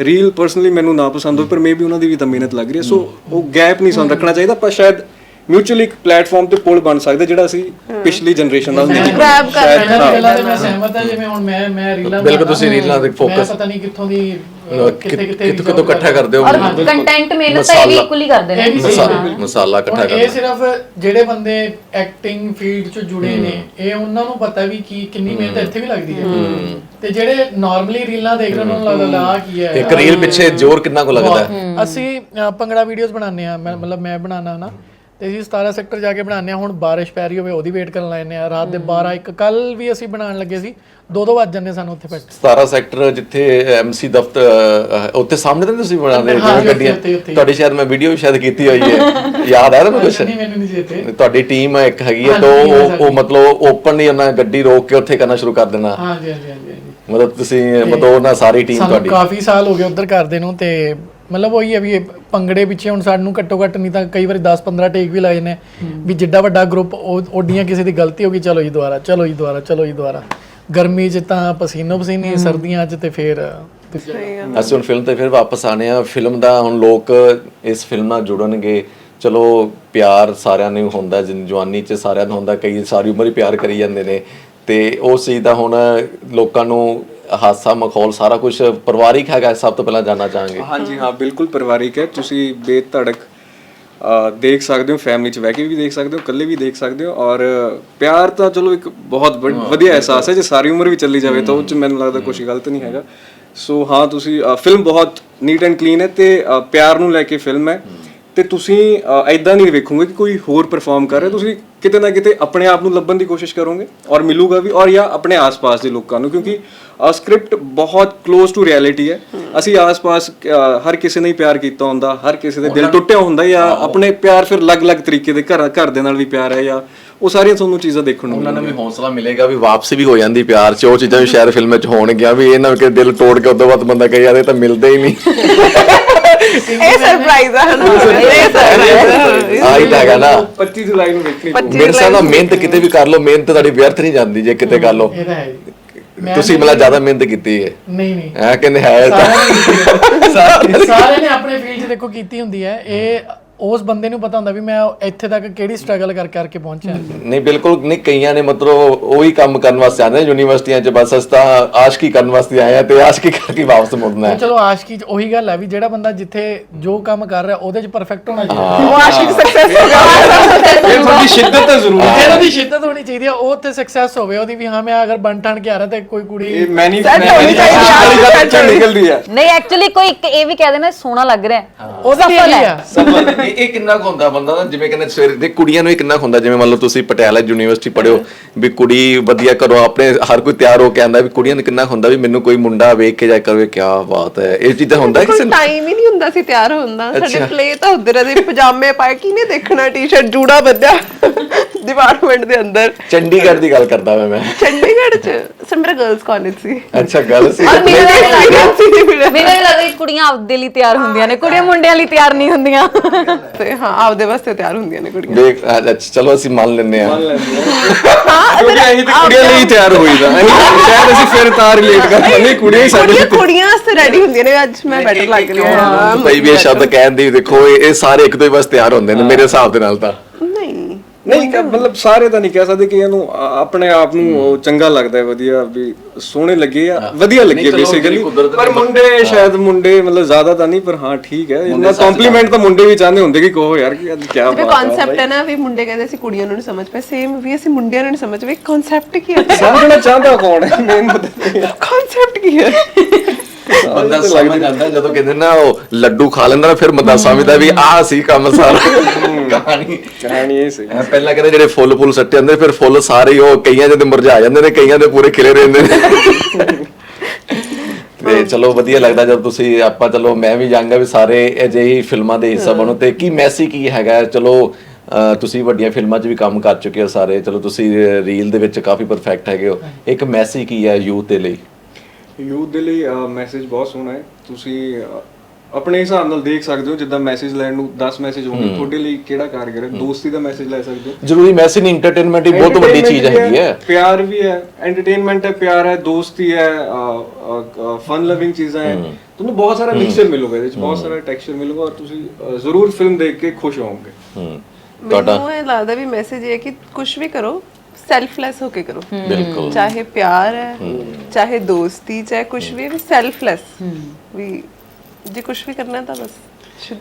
B: ਰੀਲ ਪਰਸਨਲੀ ਮੈਨੂੰ ਨਾ ਪਸੰਦ ਹੋਵੇ ਪਰ ਮੇ ਬੀ ਉਹਨਾਂ ਦੀ ਵੀ ਤਾਂ ਮਿਹਨਤ ਲੱਗ ਰਹੀ ਹੈ। ਸੋ ਉਹ ਗੈਪ ਨਹੀਂ ਸਾਨੂੰ ਰੱਖਣਾ ਚਾਹੀਦਾ। ਪਰ ਸ਼ਾਇਦ ਮਿਊਚੁਅਲੀ ਇੱਕ ਪਲੇਟਫਾਰਮ ਤੇ ਪੁਲ ਬਣ ਸਕਦਾ ਜਿਹੜਾ ਅਸੀਂ ਪਿਛਲੀ ਜਨਰੇਸ਼ਨ ਨਾਲ ਨਹੀਂ
E: Grab ਕਰ
B: ਸ਼ਾਇਦ-
C: ਇਹਨਾਂ ਦੀ ਗੱਲਾਂ ਤੇ ਮੈਂ ਸਹਿਮਤ ਹਾਂ ਜਿਵੇਂ ਹੁਣ ਮੈਂ ਮੈਂ ਰੀਲਾਂ
D: ਬਿਲਕੁਲ ਤੁਸੀਂ ਰੀਲਾਂ ਤੇ
C: ਮੈਂ
D: focus-
C: ਪਤਾ ਨਹੀਂ ਕਿੱਥੋਂ ਦੀ ਕਿੱਥੇ ਕਿੱਥੇ
D: ਕਿੱਥੋਂ ਕਿੱਥੋਂ ਇਕੱਠਾ ਕਰਦੇ। ਹੋ?
A: ਔਰ ਕੰਟੈਂਟ ਮਿਹਨਤ ਤਾਂ ਇਹ ਵੀ। ਇਕੁਅਲੀ ਕਰਦੇ ਨੇ।
D: ਮਸਾਲਾ ਇਕੱਠਾ
C: ਹੁਣ ਇਹ ਸਿਰਫ ਜਿਹੜੇ ਬੰਦੇ ਐਕਟਿੰਗ ਫੀਲਡ 'ਚ ਜੁੜੇ ਨੇ ਇਹ ਉਹਨਾਂ ਨੂੰ ਪਤਾ ਵੀ ਕੀ ਕਿੰਨੀ ਮਿਹਨਤ ਇੱਥੇ ਵੀ ਲੱਗਦੀ ਹੈ। ਤੇ ਜਿਹੜੇ ਨਾਰਮਲੀ ਰੀਲਾਂ ਦੇਖ ਰਹੇ ਉਹਨਾਂ ਨੂੰ ਲੱਗਦਾ ਲਾ ਆਹ ਕੀ ਹੈ?
D: ਇੱਕ ਰੀਲ ਪਿੱਛੇ ਜ਼ੋਰ ਕਿੰਨਾ ਕੁ ਲੱਗਦਾ ਹੈ।
C: ਅਸੀਂ ਭੰਗੜਾ ਵੀਡੀਓਜ਼ ਬਣਾਉਂਦੇ ਆ ਮੈਂ ਮਤਲਬ ਮੈਂ ਬਣਾਉਣਾ ਨਾ। ਤੇ ਅਸੀਂ 17 ਸੈਕਟਰ ਜਾ ਕੇ ਬਣਾਉਂਦੇ ਆ ਹੁਣ ਬਾਰਿਸ਼ ਪੈ ਰਹੀ ਹੋਵੇ ਉਹਦੀ ਵੇਟ ਕਰਨ ਲੈਨੇ ਆ ਰਾਤ ਦੇ 12 ਇੱਕ ਕੱਲ ਵੀ ਅਸੀਂ ਬਣਾਉਣ ਲੱਗੇ ਸੀ। ਦੋ ਦੋ ਵੱਜ ਜਾਂਦੇ ਸਾਨੂੰ ਉੱਥੇ ਬੈਠੇ।
D: 17 ਸੈਕਟਰ ਜਿੱਥੇ ਐਮਸੀ ਦਫ਼ਤਰ ਉੱਥੇ ਸਾਹਮਣੇ ਤਾਂ ਤੁਸੀਂ ਬਣਾਉਂਦੇ
C: ਹਾਂ,
D: ਗੱਡੀਆਂ। ਤੁਹਾਡੀ ਸ਼ਾਇਦ ਮੈਂ ਵੀਡੀਓ ਵੀ ਸ਼ਾਇਦ ਕੀਤੀ ਹੋਈ ਹੈ। ਯਾਦ ਹੈ ਤੁਹਾਨੂੰ ਕੁਝ
C: ਨਹੀਂ ਮੈਨੂੰ ਨਹੀਂ ਚੇਤੇ
D: ਤੁਹਾਡੀ ਟੀਮ ਇੱਕ ਹੈਗੀ ਹੈ ਤਾਂ
C: ਹੈ
D: ਉਹ ਮਤਲਬ ਓਪਨ ਹੀ ਉਹਨਾਂ ਗੱਡੀ ਰੋਕ ਕੇ ਉੱਥੇ ਕਰਨਾ ਸ਼ੁਰੂ ਕਰ ਦੇਣਾ।
C: ਹਾਂਜੀ ਹਾਂਜੀ ਹਾਂਜੀ
D: ਮਤਲਬ ਤੁਸੀਂ ਮਤਲਬ ਉਹਨਾਂ ਸਾਰੀ ਟੀਮ
C: ਸਾਨੂੰ
D: ਤੁਹਾਡੀ।
C: ਕਾਫੀ ਸਾਲ ਹੋ ਗਏ ਉਧਰ ਕਰਦੇ ਨੂੰ ਤੇ ਮਤਲਬ ਉਹੀ ਹੈ ਵੀ ਇਹ ਪੰਗੜੇ ਪਿੱਛੇ ਹੁਣ ਸਾਨੂੰ ਘੱਟੋ ਘੱਟ ਨਹੀਂ ਤਾਂ ਕਈ ਵਾਰੀ 10 15 ਟੇਕ ਵੀ ਲਾਏ ਨੇ ਵੀ ਜਿੱਡਾ ਵੱਡਾ ਗਰੁੱਪ ਓਡੀਆਂ ਕਿਸੇ ਦੀ ਗਲਤੀ ਹੋ ਗਈ ਚਲੋ ਜੀ ਦੁਬਾਰਾ ਚਲੋ ਜੀ ਦੁਬਾਰਾ ਚਲੋ ਜੀ ਦੁਬਾਰਾ। ਗਰਮੀ 'ਚ ਤਾਂ ਪਸੀਨੋ ਪਸੀਨੀ ਸਰਦੀਆਂ 'ਚ ਤੇ ਫਿਰ
D: ਅਸੀਂ ਹੁਣ ਫਿਲਮ ਤੇ ਫਿਰ ਵਾਪਸ ਆਨੇ ਆ ਫਿਲਮ ਦਾ ਹੁਣ ਲੋਕ ਇਸ ਫਿਲਮ ਨਾਲ ਜੁੜਨਗੇ। ਚਲੋ ਪਿਆਰ ਸਾਰਿਆਂ ਨੂੰ ਹੁੰਦਾ ਜਿਨ- ਜਵਾਨੀ 'ਚ ਸਾਰਿਆਂ ਨੂੰ ਹੁੰਦਾ ਕਈ ਸਾਰੀ ਉਮਰ ਹੀ ਪਿਆਰ ਕਰੀ ਜਾਂਦੇ ਨੇ। ਤੇ ਉਸ ਚੀਜ਼ ਦਾ ਹੁਣ ਲੋਕਾਂ ਨੂੰ ਹਾਸਾ ਮਖੌਲ ਸਾਰਾ ਕੁਝ ਪਰਿਵਾਰਿਕ ਹੈਗਾ ਸਭ ਤੋਂ ਪਹਿਲਾਂ ਜਾਨਣਾ ਚਾਹਾਂਗੇ।
B: ਹਾਂਜੀ ਹਾਂ ਬਿਲਕੁਲ ਪਰਿਵਾਰਿਕ ਹੈ। ਤੁਸੀਂ ਬੇਧੜਕ ਅ, ਦੇਖ ਸਕਦੇ ਹੋ ਫੈਮਿਲੀ ਚ ਬਹਿ ਕੇ ਵੀ ਦੇਖ ਸਕਦੇ ਹੋ ਇਕੱਲੇ ਵੀ ਦੇਖ ਸਕਦੇ ਹੋ ਔਰ ਪਿਆਰ ਤਾਂ ਚਲੋ ਇੱਕ ਬਹੁਤ ਵਧੀਆ ਅਹਿਸਾਸ ਹੈ ਜੇ ਸਾਰੀ ਉਮਰ ਵੀ ਚੱਲੀ ਜਾਵੇ ਤਾਂ ਉਹ ਚ ਮੈਨੂੰ ਲੱਗਦਾ ਕੁਝ ਗਲਤ ਨਹੀਂ ਹੈਗਾ। ਸੋ ਹਾਂ ਤੁਸੀਂ ਫਿਲਮ ਬਹੁਤ ਨੀਟ ਐਂਡ ਕਲੀਨ ਹੈ ਤੇ ਪਿਆਰ ਨੂੰ ਲੈ ਕੇ ਫਿਲਮ ਹੈ। ਤੇ ਤੁਸੀਂ ਐਦਾਂ ਨਹੀਂ ਵੇਖੋਗੇ ਕਿ ਕੋਈ ਹੋਰ ਪਰਫਾਰਮ ਕਰ ਰਿਹਾ। ਤੁਸੀਂ ਕਿਤੇ ਨਾ ਕਿਤੇ ਆਪਣੇ ਆਪ ਨੂੰ ਲੱਭਣ ਦੀ ਕੋਸ਼ਿਸ਼ ਕਰੋਗੇ ਔਰ ਮਿਲੂਗਾ ਵੀ ਔਰ ਜਾਂ ਆਪਣੇ ਆਸ-ਪਾਸ ਦੇ ਲੋਕਾਂ ਨੂੰ ਕਿਉਂਕਿ ਸਕ੍ਰਿਪਟ ਬਹੁਤ ক্লোਜ਼ ਟੂ ਰਿਐਲਿਟੀ ਹੈ। ਅਸੀਂ ਆਸ-ਪਾਸ ਹਰ ਕਿਸੇ ਨੇ ਹੀ ਪਿਆਰ ਕੀਤਾ ਹੁੰਦਾ ਹਰ ਕਿਸੇ ਦੇ ਦਿਲ ਟੁੱਟਿਆ ਹੁੰਦਾ ਜਾਂ ਆਪਣੇ ਪਿਆਰ ਫਿਰ ਅਲੱਗ-ਅਲੱਗ ਤਰੀਕੇ ਦੇ ਘਰ ਘਰ ਦੇ ਨਾਲ ਵੀ ਪਿਆਰ ਹੈ ਜਾਂ ਉਹ ਸਾਰੀਆਂ ਤੁਹਾਨੂੰ ਚੀਜ਼ਾਂ ਦੇਖਣ ਨੂੰ
D: ਉਹਨਾਂ ਨੂੰ ਵੀ ਹੌਸਲਾ ਮਿਲੇਗਾ ਵੀ ਵਾਪਸੀ ਵੀ ਹੋ ਜਾਂਦੀ ਪਿਆਰ 'ਚ ਉਹ ਚੀਜ਼ਾਂ ਵੀ ਸ਼ਾਇਦ ਫਿਲਮ 'ਚ ਹੋਣਗੀਆਂ ਵੀ ਇਹਨਾਂ ਕਿ ਦਿਲ ਤੋੜ ਕੇ ਉਦੋਂ ਬਾਅਦ ਬੰਦਾ ਕਹੇ ਯਾਰ ਇਹ ਤਾਂ ਮਿਲਦੇ ਹੀ ਨਹੀਂ।
E: ਇਹ ਸਰਪ੍ਰਾਈਜ਼ ਆ। ਹਨਾ ਇਹ ਸਰਪ੍ਰਾਈਜ਼
D: ਆਹੀ ਤਾਂ ਹੈਗਾ ਨਾ
B: 25 ਜੁਲਾਈ ਨੂੰ ਵੇਖਣੀ
D: ਮੇਰੇ ਸਾਹ ਨਾਲ ਮਿਹਨਤ ਕਿਤੇ ਵੀ ਕਰ ਲਓ ਮਿਹਨਤ ਤੁਹਾਡੀ ਵਿਅਰਥ ਨਹੀਂ ਜਾਂਦੀ ਜੇ ਕਿਤੇ ਕਰ ਲਓ।
C: ਹੈ
D: ਤੁਸੀਂ ਮਤਲਬ ਜ਼ਿਆਦਾ ਮਿਹਨਤ ਕੀਤੀ ਹੈ।
C: ਨਹੀਂ ਨਹੀਂ।
D: ਐ ਕਹਿੰਦੇ ਹੈ
C: ਸਾਰੇ ਨੇ ਆਪਣੇ ਫੀਲਡ 'ਚ ਦੇਖੋ ਕੀਤੀ ਹੁੰਦੀ ਹੈ। ਇਹ ਉਸ ਬੰਦੇ ਨੂੰ ਪਤਾ ਹੁੰਦਾ ਵੀ ਮੈਂ ਇੱਥੇ ਤੱਕ ਕਿਹੜੀ ਸਟਰਗਲ ਕਰ ਕਰਕੇ ਪਹੁੰਚਿਆ।
D: ਨਹੀਂ ਬਿਲਕੁਲ ਨਹੀਂ ਕਈਆਂ ਨੇ ਮਤਲਬ ਉਹੀ ਕੰਮ ਕਰਨ ਵਾਸਤੇ ਆਉਂਦੇ ਨੇ ਯੂਨੀਵਰਸਿਟੀਆਂ 'ਚ ਬਸ ਅਸੀਂ ਤਾਂ ਆਸ਼ਕੀ ਕਰਨ ਵਾਸਤੇ ਆਏ ਆ ਤੇ ਆਸ਼ਕੀ ਕਰਕੇ ਵਾਪਸ ਮੁੜਨਾ ਹੈ।
C: ਚਲੋ ਆਸ਼ਕੀ 'ਚ ਉਹੀ ਗੱਲ ਹੈ ਵੀ ਜਿਹੜਾ ਬੰਦਾ ਜਿੱਥੇ ਜੋ ਕੰਮ ਕਰ ਰਿਹਾ ਉਹਦੇ 'ਚ ਪਰਫੈਕਟ ਹੋਣਾ ਚਾਹੀਦਾ।
E: ਉਹ ਆਸ਼ਿਕ ਸਕਸੈਸ ਹੋ। ਗਿਆ
B: ਇਹ ਤੁਹਾਡੀ ਸ਼ਿੱਦਤ ਤਾਂ ਜ਼ਰੂਰ। ਹੈ
C: ਜੇ ਉਹਦੀ ਸ਼ਿੱਦਤ ਹੋਣੀ ਚਾਹੀਦੀ ਹੈ ਉਹ ਉੱਥੇ ਸਕਸੈਸ ਹੋਵੇ ਉਹਦੀ ਵੀ ਹਾਂ ਮੈਂ ਅਗਰ ਬਣ ਠਣ ਕੇ ਆ ਰਿਹਾ ਤੇ ਕੋਈ ਕੁੜੀ
B: ਇਹ ਮੈਨੀ
E: Set ਹੋਣੀ ਚਾਹੀਦੀ ਹੈ,
B: ਵਾਲੀ ਗੱਲ
E: set
B: ਇੱਥੋਂ ਨਿਕਲਦੀ ਹੈ
A: ਨਹੀਂ ਐਕਚੁਅਲੀ ਕੋਈ ਇਹ ਵੀ ਕਹਿ ਦੇਣਾ ਸੋਹਣਾ ਲੱਗ ਰਿਹਾ ਹੈ।
C: ਉਹਦਾ ਵੀ
A: ਸਫਲ ਹੈ।
D: ਇਹ ਇਹ ਕਿੰਨਾ ਕੁ ਹੁੰਦਾ ਬੰਦਾ ਨਾ ਜਿਵੇਂ ਕਹਿੰਦੇ ਸਵੇਰੇ ਦੇ ਕੁੜੀਆਂ ਨੂੰ ਇਹ ਕਿੰਨਾ ਕੁ ਹੁੰਦਾ? ਜਿਵੇਂ ਮੰਨ ਲਓ ਤੁਸੀਂ ਪਟਿਆਲਾ ਯੂਨੀਵਰਸਿਟੀ ਪੜ੍ਹਿਓ ਵੀ ਕੁੜੀ ਵਧੀਆ ਘਰੋਂ ਆਪਣੇ ਹਰ ਕੋਈ ਤਿਆਰ ਹੋ ਕੇ ਆਂਦਾ ਵੀ ਕੁੜੀਆਂ ਨੂੰ ਕਿੰਨਾ ਕੁ ਹੁੰਦਾ ਵੀ ਮੈਨੂੰ ਕੋਈ ਮੁੰਡਾ ਵੇਖ ਕੇ ਜਾ ਕਰਵੇ ਕੀ ਬਾਤ ਹੈ। ਇਹ ਚੀਜ਼ਾਂ ਹੁੰਦਾ ਕਿਸੇ
E: ਕੋਈ
D: ਨੂੰ
E: ਟਾਈਮ ਹੀ ਨਹੀਂ ਹੁੰਦਾ ਸੀ ਤਿਆਰ ਹੋਣ ਦਾ। ਸਾਡੇ। ਪਲੇ ਤਾਂ ਉਧਰ ਦੇ ਪਜਾਮੇ ਪਾਏ ਕਿਨੇ ਦੇਖਣਾ ਟੀ-ਸ਼ਰਟ ਜੂੜਾ ਬੱਧਿਆ ਡਿਪਾਰਟਮੈਂਟ ਦੇ ਅੰਦਰ।
D: ਚੰਡੀਗੜ੍ਹ ਦੀ ਗੱਲ ਕਰਦਾ ਮੈਂ ਮੈਂ।
E: ਚੰਡੀਗੜ੍ਹ ਚ? ਸਰ ਮੇਰਾ ਗਰਲਸ ਕਾਲਜ ਸੀ।
D: ਅੱਛਾ ਗੱਲ ਸੀ।
A: ਔਰ ਮੈਨੂੰ ਇਹ ਲੱਗਦਾ
E: ਸੀ ਮੇਰਾ।
A: ਮੈਨੂੰ ਇਹ ਲੱਗਦਾ ਕਿ ਕੁੜੀਆਂ ਆਪਦੇ ਲਈ ਤਿਆਰ ਹੁੰਦੀਆਂ ਨੇ। ਕੁੜੀਆਂ ਮੁੰਡਿਆਂ ਲਈ ਤਿਆਰ ਨਹੀਂ ਹੁੰਦੀਆਂ
E: ਤੇ ਹਾਂ ਆਪਦੇ ਵਾਸਤੇ ਤਿਆਰ ਹੁੰਦੀਆਂ ਨੇ ਕੁੜੀਆਂ।
D: ਦੇਖ ਅੱਛਾ ਚਲੋ ਅਸੀਂ ਮੰਨ ਲੈਂਦੇ ਆ
B: ਮੰਨ ਲੈਂਦੇ ਹਾਂ। ਕਿਉਂਕਿ ਅਸੀਂ ਤੇ ਕੁੜੀਆਂ ਲਈ ਤਿਆਰ ਹੋਈਦਾ ਅਸੀਂ ਸ਼ਾਇਦ ਅਸੀਂ ਫਿਰ ਤਾਂ ਰਿਲੇਟ ਕਰ ਪਾਉਂਦੇ ਕੁੜੀਆਂ ਹੀ ਸਾਡੇ
E: ਕੁੜੀਆਂ
B: ਲਈ
E: ਕੁੜੀਆਂ ਵਾਸਤੇ ਰੈਡੀ ਹੁੰਦੀਆਂ ਨੇ ਅੱਜ ਮੈਂ ਬੈਟਰ ਲੱਗ ਰਹੀ। ਹਾਂ
D: ਭਾਈ ਵੀ ਇਹ ਸ਼ਬਦ ਕਹਿਣ ਦੀ ਦੇਖੋ ਇਹ ਇਹ ਸਾਰੇ ਇੱਕ ਦੋ ਹੀ ਬਸ ਤਿਆਰ ਹੁੰਦੇ ਨੇ ਮੇਰੇ ਹਿਸਾਬ ਦੇ ਨਾਲ ਤਾਂ।
E: ਨਹੀਂ
B: ਕ- ਮਤਲਬ ਸਾਰੇ ਤਾਂ ਨਹੀਂ ਕਹਿ ਸਕਦੇ ਕਿ ਇਹਨੂੰ ਆਪਣੇ ਆਪ ਨੂੰ ਚੰਗਾ ਲੱਗਦਾ ਹੈ ਵਧੀਆ ਵੀ ਸੋਹਣੇ ਲੱਗੇ ਆ ਵਧੀਆ ਲੱਗੇ ਬੇਸਿਕਲੀ ਪਰ ਮੁੰਡੇ ਸ਼ਾਇਦ ਮੁੰਡੇ ਮਤਲਬ ਜ਼ਿਆਦਾ ਤਾਂ ਨਹੀਂ ਪਰ ਹਾਂ ਠੀਕ ਹੈ। ਇਹਨਾਂ ਕੰਪਲੀਮੈਂਟ ਤਾਂ ਮੁੰਡੇ ਵੀ ਚਾਹੁੰਦੇ ਹੁੰਦੇ ਕਿ ਕਹੋ ਯਾਰ ਕਿ ਕੀ
E: ਜਿਵੇਂ
B: ਬਾਤ ਹੈ
E: ਕਨਸੈਪਟ ਹੈ ਨਾ ਵੀ ਮੁੰਡੇ ਕਹਿੰਦੇ ਸੀ ਕੁੜੀਆਂ ਨੂੰ ਨਹੀਂ ਸਮਝ ਪਏ। ਸੇਮ ਵੀ ਅਸੀਂ ਮੁੰਡਿਆਂ ਨੂੰ ਨਹੀਂ ਸਮਝ ਪਏ। ਕਨਸੈਪਟ ਕੀ ਹੈ?
B: ਸਮਝਣਾ ਚਾਹੁੰਦਾ ਕੌਣ ਹੈ? ਮੇਨ ਮੁੱਦਾ।
E: ਕਨਸੈਪਟ ਕੀ ਹੈ?
D: ਬੰਦਾ ਸਮਝ ਜਾਂਦਾ ਜਦੋਂ ਕਹਿੰਦੇ ਨਾ ਉਹ ਲੱਡੂ ਖਾ ਲੈਂਦਾ ਨਾ ਫਿਰ ਬੰਦਾ ਸਮਝਦਾ ਵੀ ਆਹ ਸੀ ਕੰਮ ਸਾਰਾ। ਕਹਾਣੀ।
B: ਕਹਾਣੀ ਇਹ ਸੀ।
D: ਪਹਿਲਾਂ ਕਹਿੰਦੇ ਜਿਹੜੇ ਫੁੱਲ ਫੁੱਲ ਸੱਟੇ ਹੁੰਦੇ ਫਿਰ ਫੁੱਲ ਸਾਰੇ ਉਹ ਕਈਆਂ ਦੇ ਮੁਰਝਾ ਜਾਂਦੇ ਨੇ ਕਈਆਂ ਦੇ ਪੂਰੇ ਖਿਲੇ ਰਹਿੰਦੇ ਨੇ। ਤੇ ਚਲੋ ਵਧੀਆ ਲੱਗਦਾ ਜਦ ਤੁਸੀਂ ਆਪਾਂ ਚਲੋ ਮੈਂ ਵੀ ਜਾਣਗਾ ਵੀ ਸਾਰੇ ਅਜਿਹੀ ਫਿਲਮਾਂ ਦੇ ਹਿੱਸਾ ਬਣੋ ਤੇ ਕੀ ਮੈਸੇਜ ਕੀ ਹੈਗਾ? ਚਲੋ ਤੁਸੀਂ ਵੱਡੀਆਂ ਫਿਲਮਾਂ 'ਚ ਵੀ ਕੰਮ ਕਰ ਚੁੱਕੇ ਹੋ ਸਾਰੇ। ਚਲੋ ਤੁਸੀਂ ਰੀਲ ਦੇ ਵਿੱਚ ਕਾਫੀ ਪਰਫੈਕਟ ਹੈਗੇ ਹੋ। ਇੱਕ ਮੈਸੇਜ ਕੀ ਹੈ ਯੂਥ ਦੇ ਲਈ?
B: ਯੂਥ ਦੇ ਲਈ ਮੈਸੇਜ ਬਹੁਤ ਸੋਹਣਾ ਹੈ। ਤੁਸੀਂ ਆਪਣੇ ਹਿਸਾਬ ਨਾਲ ਦੇਖ ਸਕਦੇ ਹੋ ਜਿੱਦਾਂ ਮੈਸੇਜ ਲੈਣ ਨੂੰ 10 ਮੈਸੇਜ ਹੋਣਗੇ ਤੁਹਾਡੇ ਲਈ ਕਿਹੜਾ ਕਾਰਗਰ ਹੈ? ਦੋਸਤੀ ਦਾ ਮੈਸੇਜ ਲੈ ਸਕਦੇ ਹੋ।
D: ਜ਼ਰੂਰੀ ਮੈਸੇਜ ਨਹੀਂ ਐਂਟਰਟੇਨਮੈਂਟ ਹੀ ਬਹੁਤ ਵੱਡੀ ਚੀਜ਼ ਹੈਗੀ ਹੈ।
B: ਪਿਆਰ ਵੀ ਹੈ ਐਂਟਰਟੇਨਮੈਂਟ ਹੈ ਪਿਆਰ ਹੈ ਦੋਸਤੀ ਹੈ ਫਨ ਲਵਿੰਗ ਚੀਜ਼ਾਂ ਹੈ। ਤੁਹਾਨੂੰ ਬਹੁਤ ਸਾਰਾ ਮਿਕਸਚਰ ਮਿਲੂਗਾ ਇਹਦੇ ਵਿੱਚ ਬਹੁਤ ਸਾਰਾ ਟੈਕਸਚਰ ਮਿਲੂਗਾ ਔਰ ਤੁਸੀਂ ਜ਼ਰੂਰ ਫਿਲਮ ਦੇਖ ਕੇ ਖੁਸ਼ ਹੋਵੋਗੇ।
D: ਹੂੰ।
E: ਮੈਨੂੰ ਇਹ ਲੱਗਦਾ ਵੀ ਮੈਸੇਜ ਇਹ ਹੈ ਕਿ ਕੁਝ ਵੀ ਕਰੋ ਸੈਲਫਲੈਸ ਹੋ ਕੇ ਕਰੋ
D: ਬਿਲਕੁਲ
E: ਚਾਹੇ ਪਿਆਰ ਹੈ ਚਾਹੇ ਦੋਸਤੀ ਚਾਹੇ ਕੁਝ ਵੀ ਵੀ ਸੈਲਫਲੈਸ ਵੀ ਜੇ ਕੁਝ ਵੀ ਕਰਨਾ ਤਾਂ ਬਸ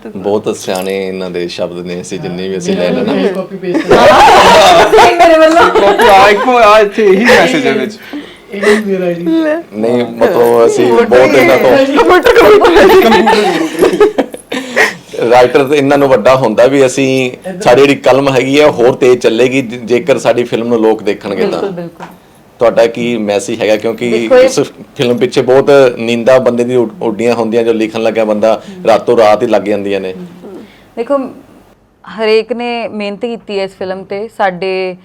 D: ਬਹੁਤ ਸਿਆਣੇ ਇਹਨਾਂ ਦੇ ਸ਼ਬਦ ਨੇ ਅਸੀਂ ਜਿੰਨੇ ਵੀ ਅਸੀਂ ਲੈ ਲੈਣਾ
C: ਕਾਪੀ ਪੇਸਟ
A: ਮੇਰੇ ਵੱਲੋਂ
B: ਕਾਪੀ ਆ ਇੱਕੋ ਆ ਇੱਥੇ ਇਹੀ ਮੈਸੇਜ ਹੈ ਵਿੱਚ
D: ਨਹੀਂ ਮਤਲਬ ਅਸੀਂ ਬਹੁਤ ਇਹਨਾਂ ਤੋਂ ਰਾਈਟਰ ਇਹਨਾਂ ਨੂੰ ਵੱਡਾ ਹੁੰਦਾ ਵੀ ਅਸੀਂ ਸਾਡੀ ਜਿਹੜੀ ਕਲਮ ਹੈਗੀ ਹੈ ਹੋਰ ਤੇਜ਼ ਚੱਲੇਗੀ ਜੇਕਰ ਸਾਡੀ ਫਿਲਮ ਨੂੰ ਲੋਕ ਦੇਖਣਗੇ ਤਾਂ।
A: ਬਿਲਕੁਲ ਬਿਲਕੁਲ।
D: ਤੁਹਾਡਾ ਕੀ ਮੈਸੇਜ ਹੈਗਾ? ਕਿਉਂਕਿ ਇਸ ਫਿਲਮ ਪਿੱਛੇ ਬਹੁਤ ਨਿੰਦਾ ਬੰਦੇ ਦੀ ਉੱਡ- ਉੱਡੀਆਂ ਹੁੰਦੀਆਂ ਜੋ ਲਿਖਣ ਲੱਗਿਆ ਬੰਦਾ ਰਾਤੋਂ ਰਾਤ ਹੀ ਲੱਗ ਜਾਂਦੀਆਂ ਨੇ।
A: ਦੇਖੋ ਹਰੇਕ ਨੇ ਮਿਹਨਤ ਕੀਤੀ ਹੈ ਇਸ ਫਿਲਮ ਤੇ। ਸਾਡੇ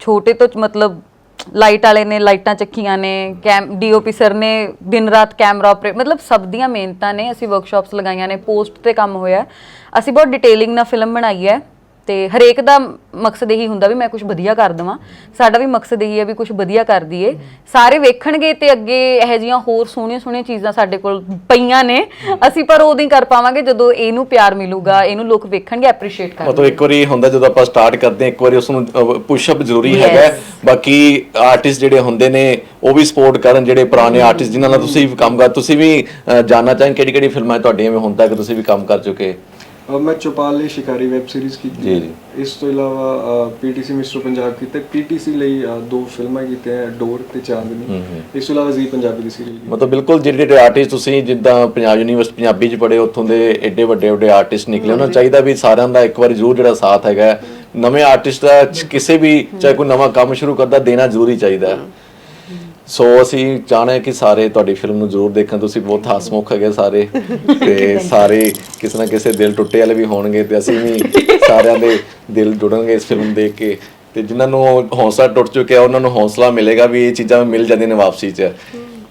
A: ਛੋਟੇ ਤੋਂ ਮਤਲਬ ਲਾਈਟ ਵਾਲੇ ਨੇ, ਲਾਈਟਾਂ ਚੱਕੀਆਂ ਨੇ, ਕੈਮ ਡੀਓਪੀ ਸਰ ਨੇ ਦਿਨ ਰਾਤ ਕੈਮਰਾ ਆਪਰੇਟ ਮਤਲਬ ਸਭ ਦੀਆਂ ਮਿਹਨਤਾਂ ਨੇ, ਅਸੀਂ ਵਰਕਸ਼ਾਪਸ ਲਗਾਈਆਂ ਨੇ ਪੋਸਟ ਤੇ ਕੰਮ ਹੋਇਆ। ਅਸੀਂ ਬਹੁਤ ਡਿਟੇਲਿੰਗ ਨਾਲ ਫਿਲਮ ਬਣਾਈ ਹੈ। ਤੇ ਹਰੇਕ ਦਾ ਮਕਸਦ ਇਹੀ ਹੁੰਦਾ ਵੀ ਮੈਂ ਕੁਝ ਵਧੀਆ ਕਰ ਦਵਾਂ। ਸਾਡਾ ਵੀ ਮਕਸਦ ਇਹੀ ਹੈ ਵੀ ਕੁਝ ਵਧੀਆ ਕਰ ਦਈਏ। ਸਾਰੇ ਵੇਖਣਗੇ ਤੇ ਅੱਗੇ ਇਹੋ ਜਿਹੀਆਂ ਹੋਰ ਸੋਹਣੀਆਂ ਸੋਹਣੀਆਂ ਚੀਜ਼ਾਂ ਸਾਡੇ ਕੋਲ ਪਈਆਂ ਨੇ। ਅਸੀਂ ਪਰ ਉਦੋਂ ਹੀ ਕਰ ਪਾਵਾਂਗੇ ਜਦੋਂ ਇਹਨੂੰ ਪਿਆਰ ਮਿਲੂਗਾ ਇਹਨੂੰ ਲੋਕ ਵੇਖਣਗੇ ਐਪਰੀਸ਼ੀਏਟ ਕਰਨਗੇ।
D: ਮਤਲਬ ਇੱਕ ਵਾਰੀ ਹੁੰਦਾ ਜਦੋਂ ਆਪਾਂ ਸਟਾਰਟ ਕਰਦੇ ਹਾਂ ਇੱਕ ਵਾਰੀ ਉਸ ਨੂੰ ਪੁਸ਼ ਅਪ ਜ਼ਰੂਰੀ ਹੈਗਾ। ਬਾਕੀ ਆਰਟਿਸਟ ਜਿਹੜੇ ਹੁੰਦੇ ਨੇ ਉਹ ਵੀ ਸਪੋਰਟ ਕਰਨ ਜਿਹੜੇ ਪੁਰਾਣੇ ਆਰਟਿਸਟ ਜਿਨ੍ਹਾਂ ਨਾਲ ਤੁਸੀਂ ਵੀ ਕੰਮ ਕਰ ਤੁਸੀਂ ਵੀ ਜਾਣਨਾ ਚਾहें ਕਿਹੜੀ ਕਿਹੜੀ ਫਿਲਮਾਂ ਤੁਹਾਡੀਆਂ ਵੀ ਹੁਣ ਤੱਕ ਤੁਸੀਂ ਵੀ ਕੰਮ ਕਰ ਚੁੱਕੇ।
B: ਮੈਂ ਚੌਪਾਲ ਲਈ ਸ਼ਿਕਾਰੀ ਵੈਬ ਸੀਰੀਜ਼ ਕੀਤੀ
D: ਜੀ। ਜੀ।
B: ਇਸ ਤੋਂ ਇਲਾਵਾ ਪੀਟੀਸੀ ਮਿਸਟਰ ਪੰਜਾਬ ਕੀਤੇ ਪੀਟੀਸੀ ਲਈ ਦੋ ਫਿਲਮਾਂ ਕੀਤੀਆਂ ਡੋਰ ਤੇ ਚਾਂਦਨੀ ਇਸ ਤੋਂ ਇਲਾਵਾ ਜੀ ਪੰਜਾਬੀ ਦੀ ਸੀਰੀਜ਼
D: ਮਤਲਬ ਬਿਲਕੁਲ ਜਿਹੜੇ ਜਿਹੜੇ ਆਰਟਿਸਟ ਤੁਸੀਂ ਜਿੱਦਾਂ ਪੰਜਾਬ ਯੂਨੀਵਰਸਿਟੀ ਪੰਜਾਬੀ ਚ ਪੜ੍ਹੇ ਉੱਥੋਂ ਦੇ ਐਡੇ ਵੱਡੇ ਵੱਡੇ ਆਰਟਿਸਟ ਨਿਕਲੇ ਉਹਨਾਂ ਚਾਹੀਦਾ ਵੀ ਸਾਰਿਆਂ ਦਾ ਇੱਕ ਵਾਰ ਜ਼ਰੂਰ ਜਿਹੜਾ ਸਾਥ ਹੈਗਾ ਨਵੇਂ ਆਰਟਿਸਟ ਦਾ ਕਿਸੇ ਵੀ ਚਾਹੇ ਕੋਈ ਨਵਾਂ ਕੰਮ ਸ਼ੁਰੂ ਕਰਦਾ ਦੇਣਾ ਜ਼ਰੂਰੀ ਚਾਹੀਦਾ ਹੈ। ਸੋ ਅਸੀਂ ਚਾਹਣਾ ਹੈ ਕਿ ਸਾਰੇ ਤੁਹਾਡੀ ਫਿਲਮ ਨੂੰ ਜ਼ਰੂਰ ਦੇਖਣ ਤੁਸੀਂ ਬਹੁਤ ਹਸਮੁਖ ਹੈਗੇ ਸਾਰੇ। ਤੇ ਸਾਰੇ ਕਿਸੇ ਨਾ ਕਿਸੇ ਦਿਲ ਟੁੱਟੇ ਵਾਲੇ ਵੀ ਹੋਣਗੇ ਤੇ ਅਸੀਂ ਵੀ ਸਾਰਿਆਂ ਦੇ ਦਿਲ ਜੁੜਨਗੇ ਇਸ ਫਿਲਮ ਦੇਖ ਕੇ। ਤੇ ਜਿਨ੍ਹਾਂ ਨੂੰ ਹੌਸਲਾ ਟੁੱਟ ਚੁੱਕਿਆ ਉਹਨਾਂ ਨੂੰ ਹੌਸਲਾ ਮਿਲੇਗਾ ਵੀ ਇਹ ਚੀਜ਼ਾਂ ਮਿਲ ਜਾਂਦੀਆਂ ਨੇ ਵਾਪਸੀ 'ਚ।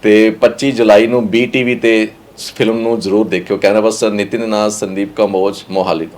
D: ਤੇ 25 ਜੁਲਾਈ ਨੂੰ BTV ਤੇ ਫਿਲਮ ਨੂੰ ਜ਼ਰੂਰ ਦੇਖਿਓ। ਕੈਨਵਸ ਨਿਤਿਨ ਨਾਥ ਸੰਦੀਪ ਕੰਬੋਜ ਮੋਹਾਲੀ ਤੋਂ।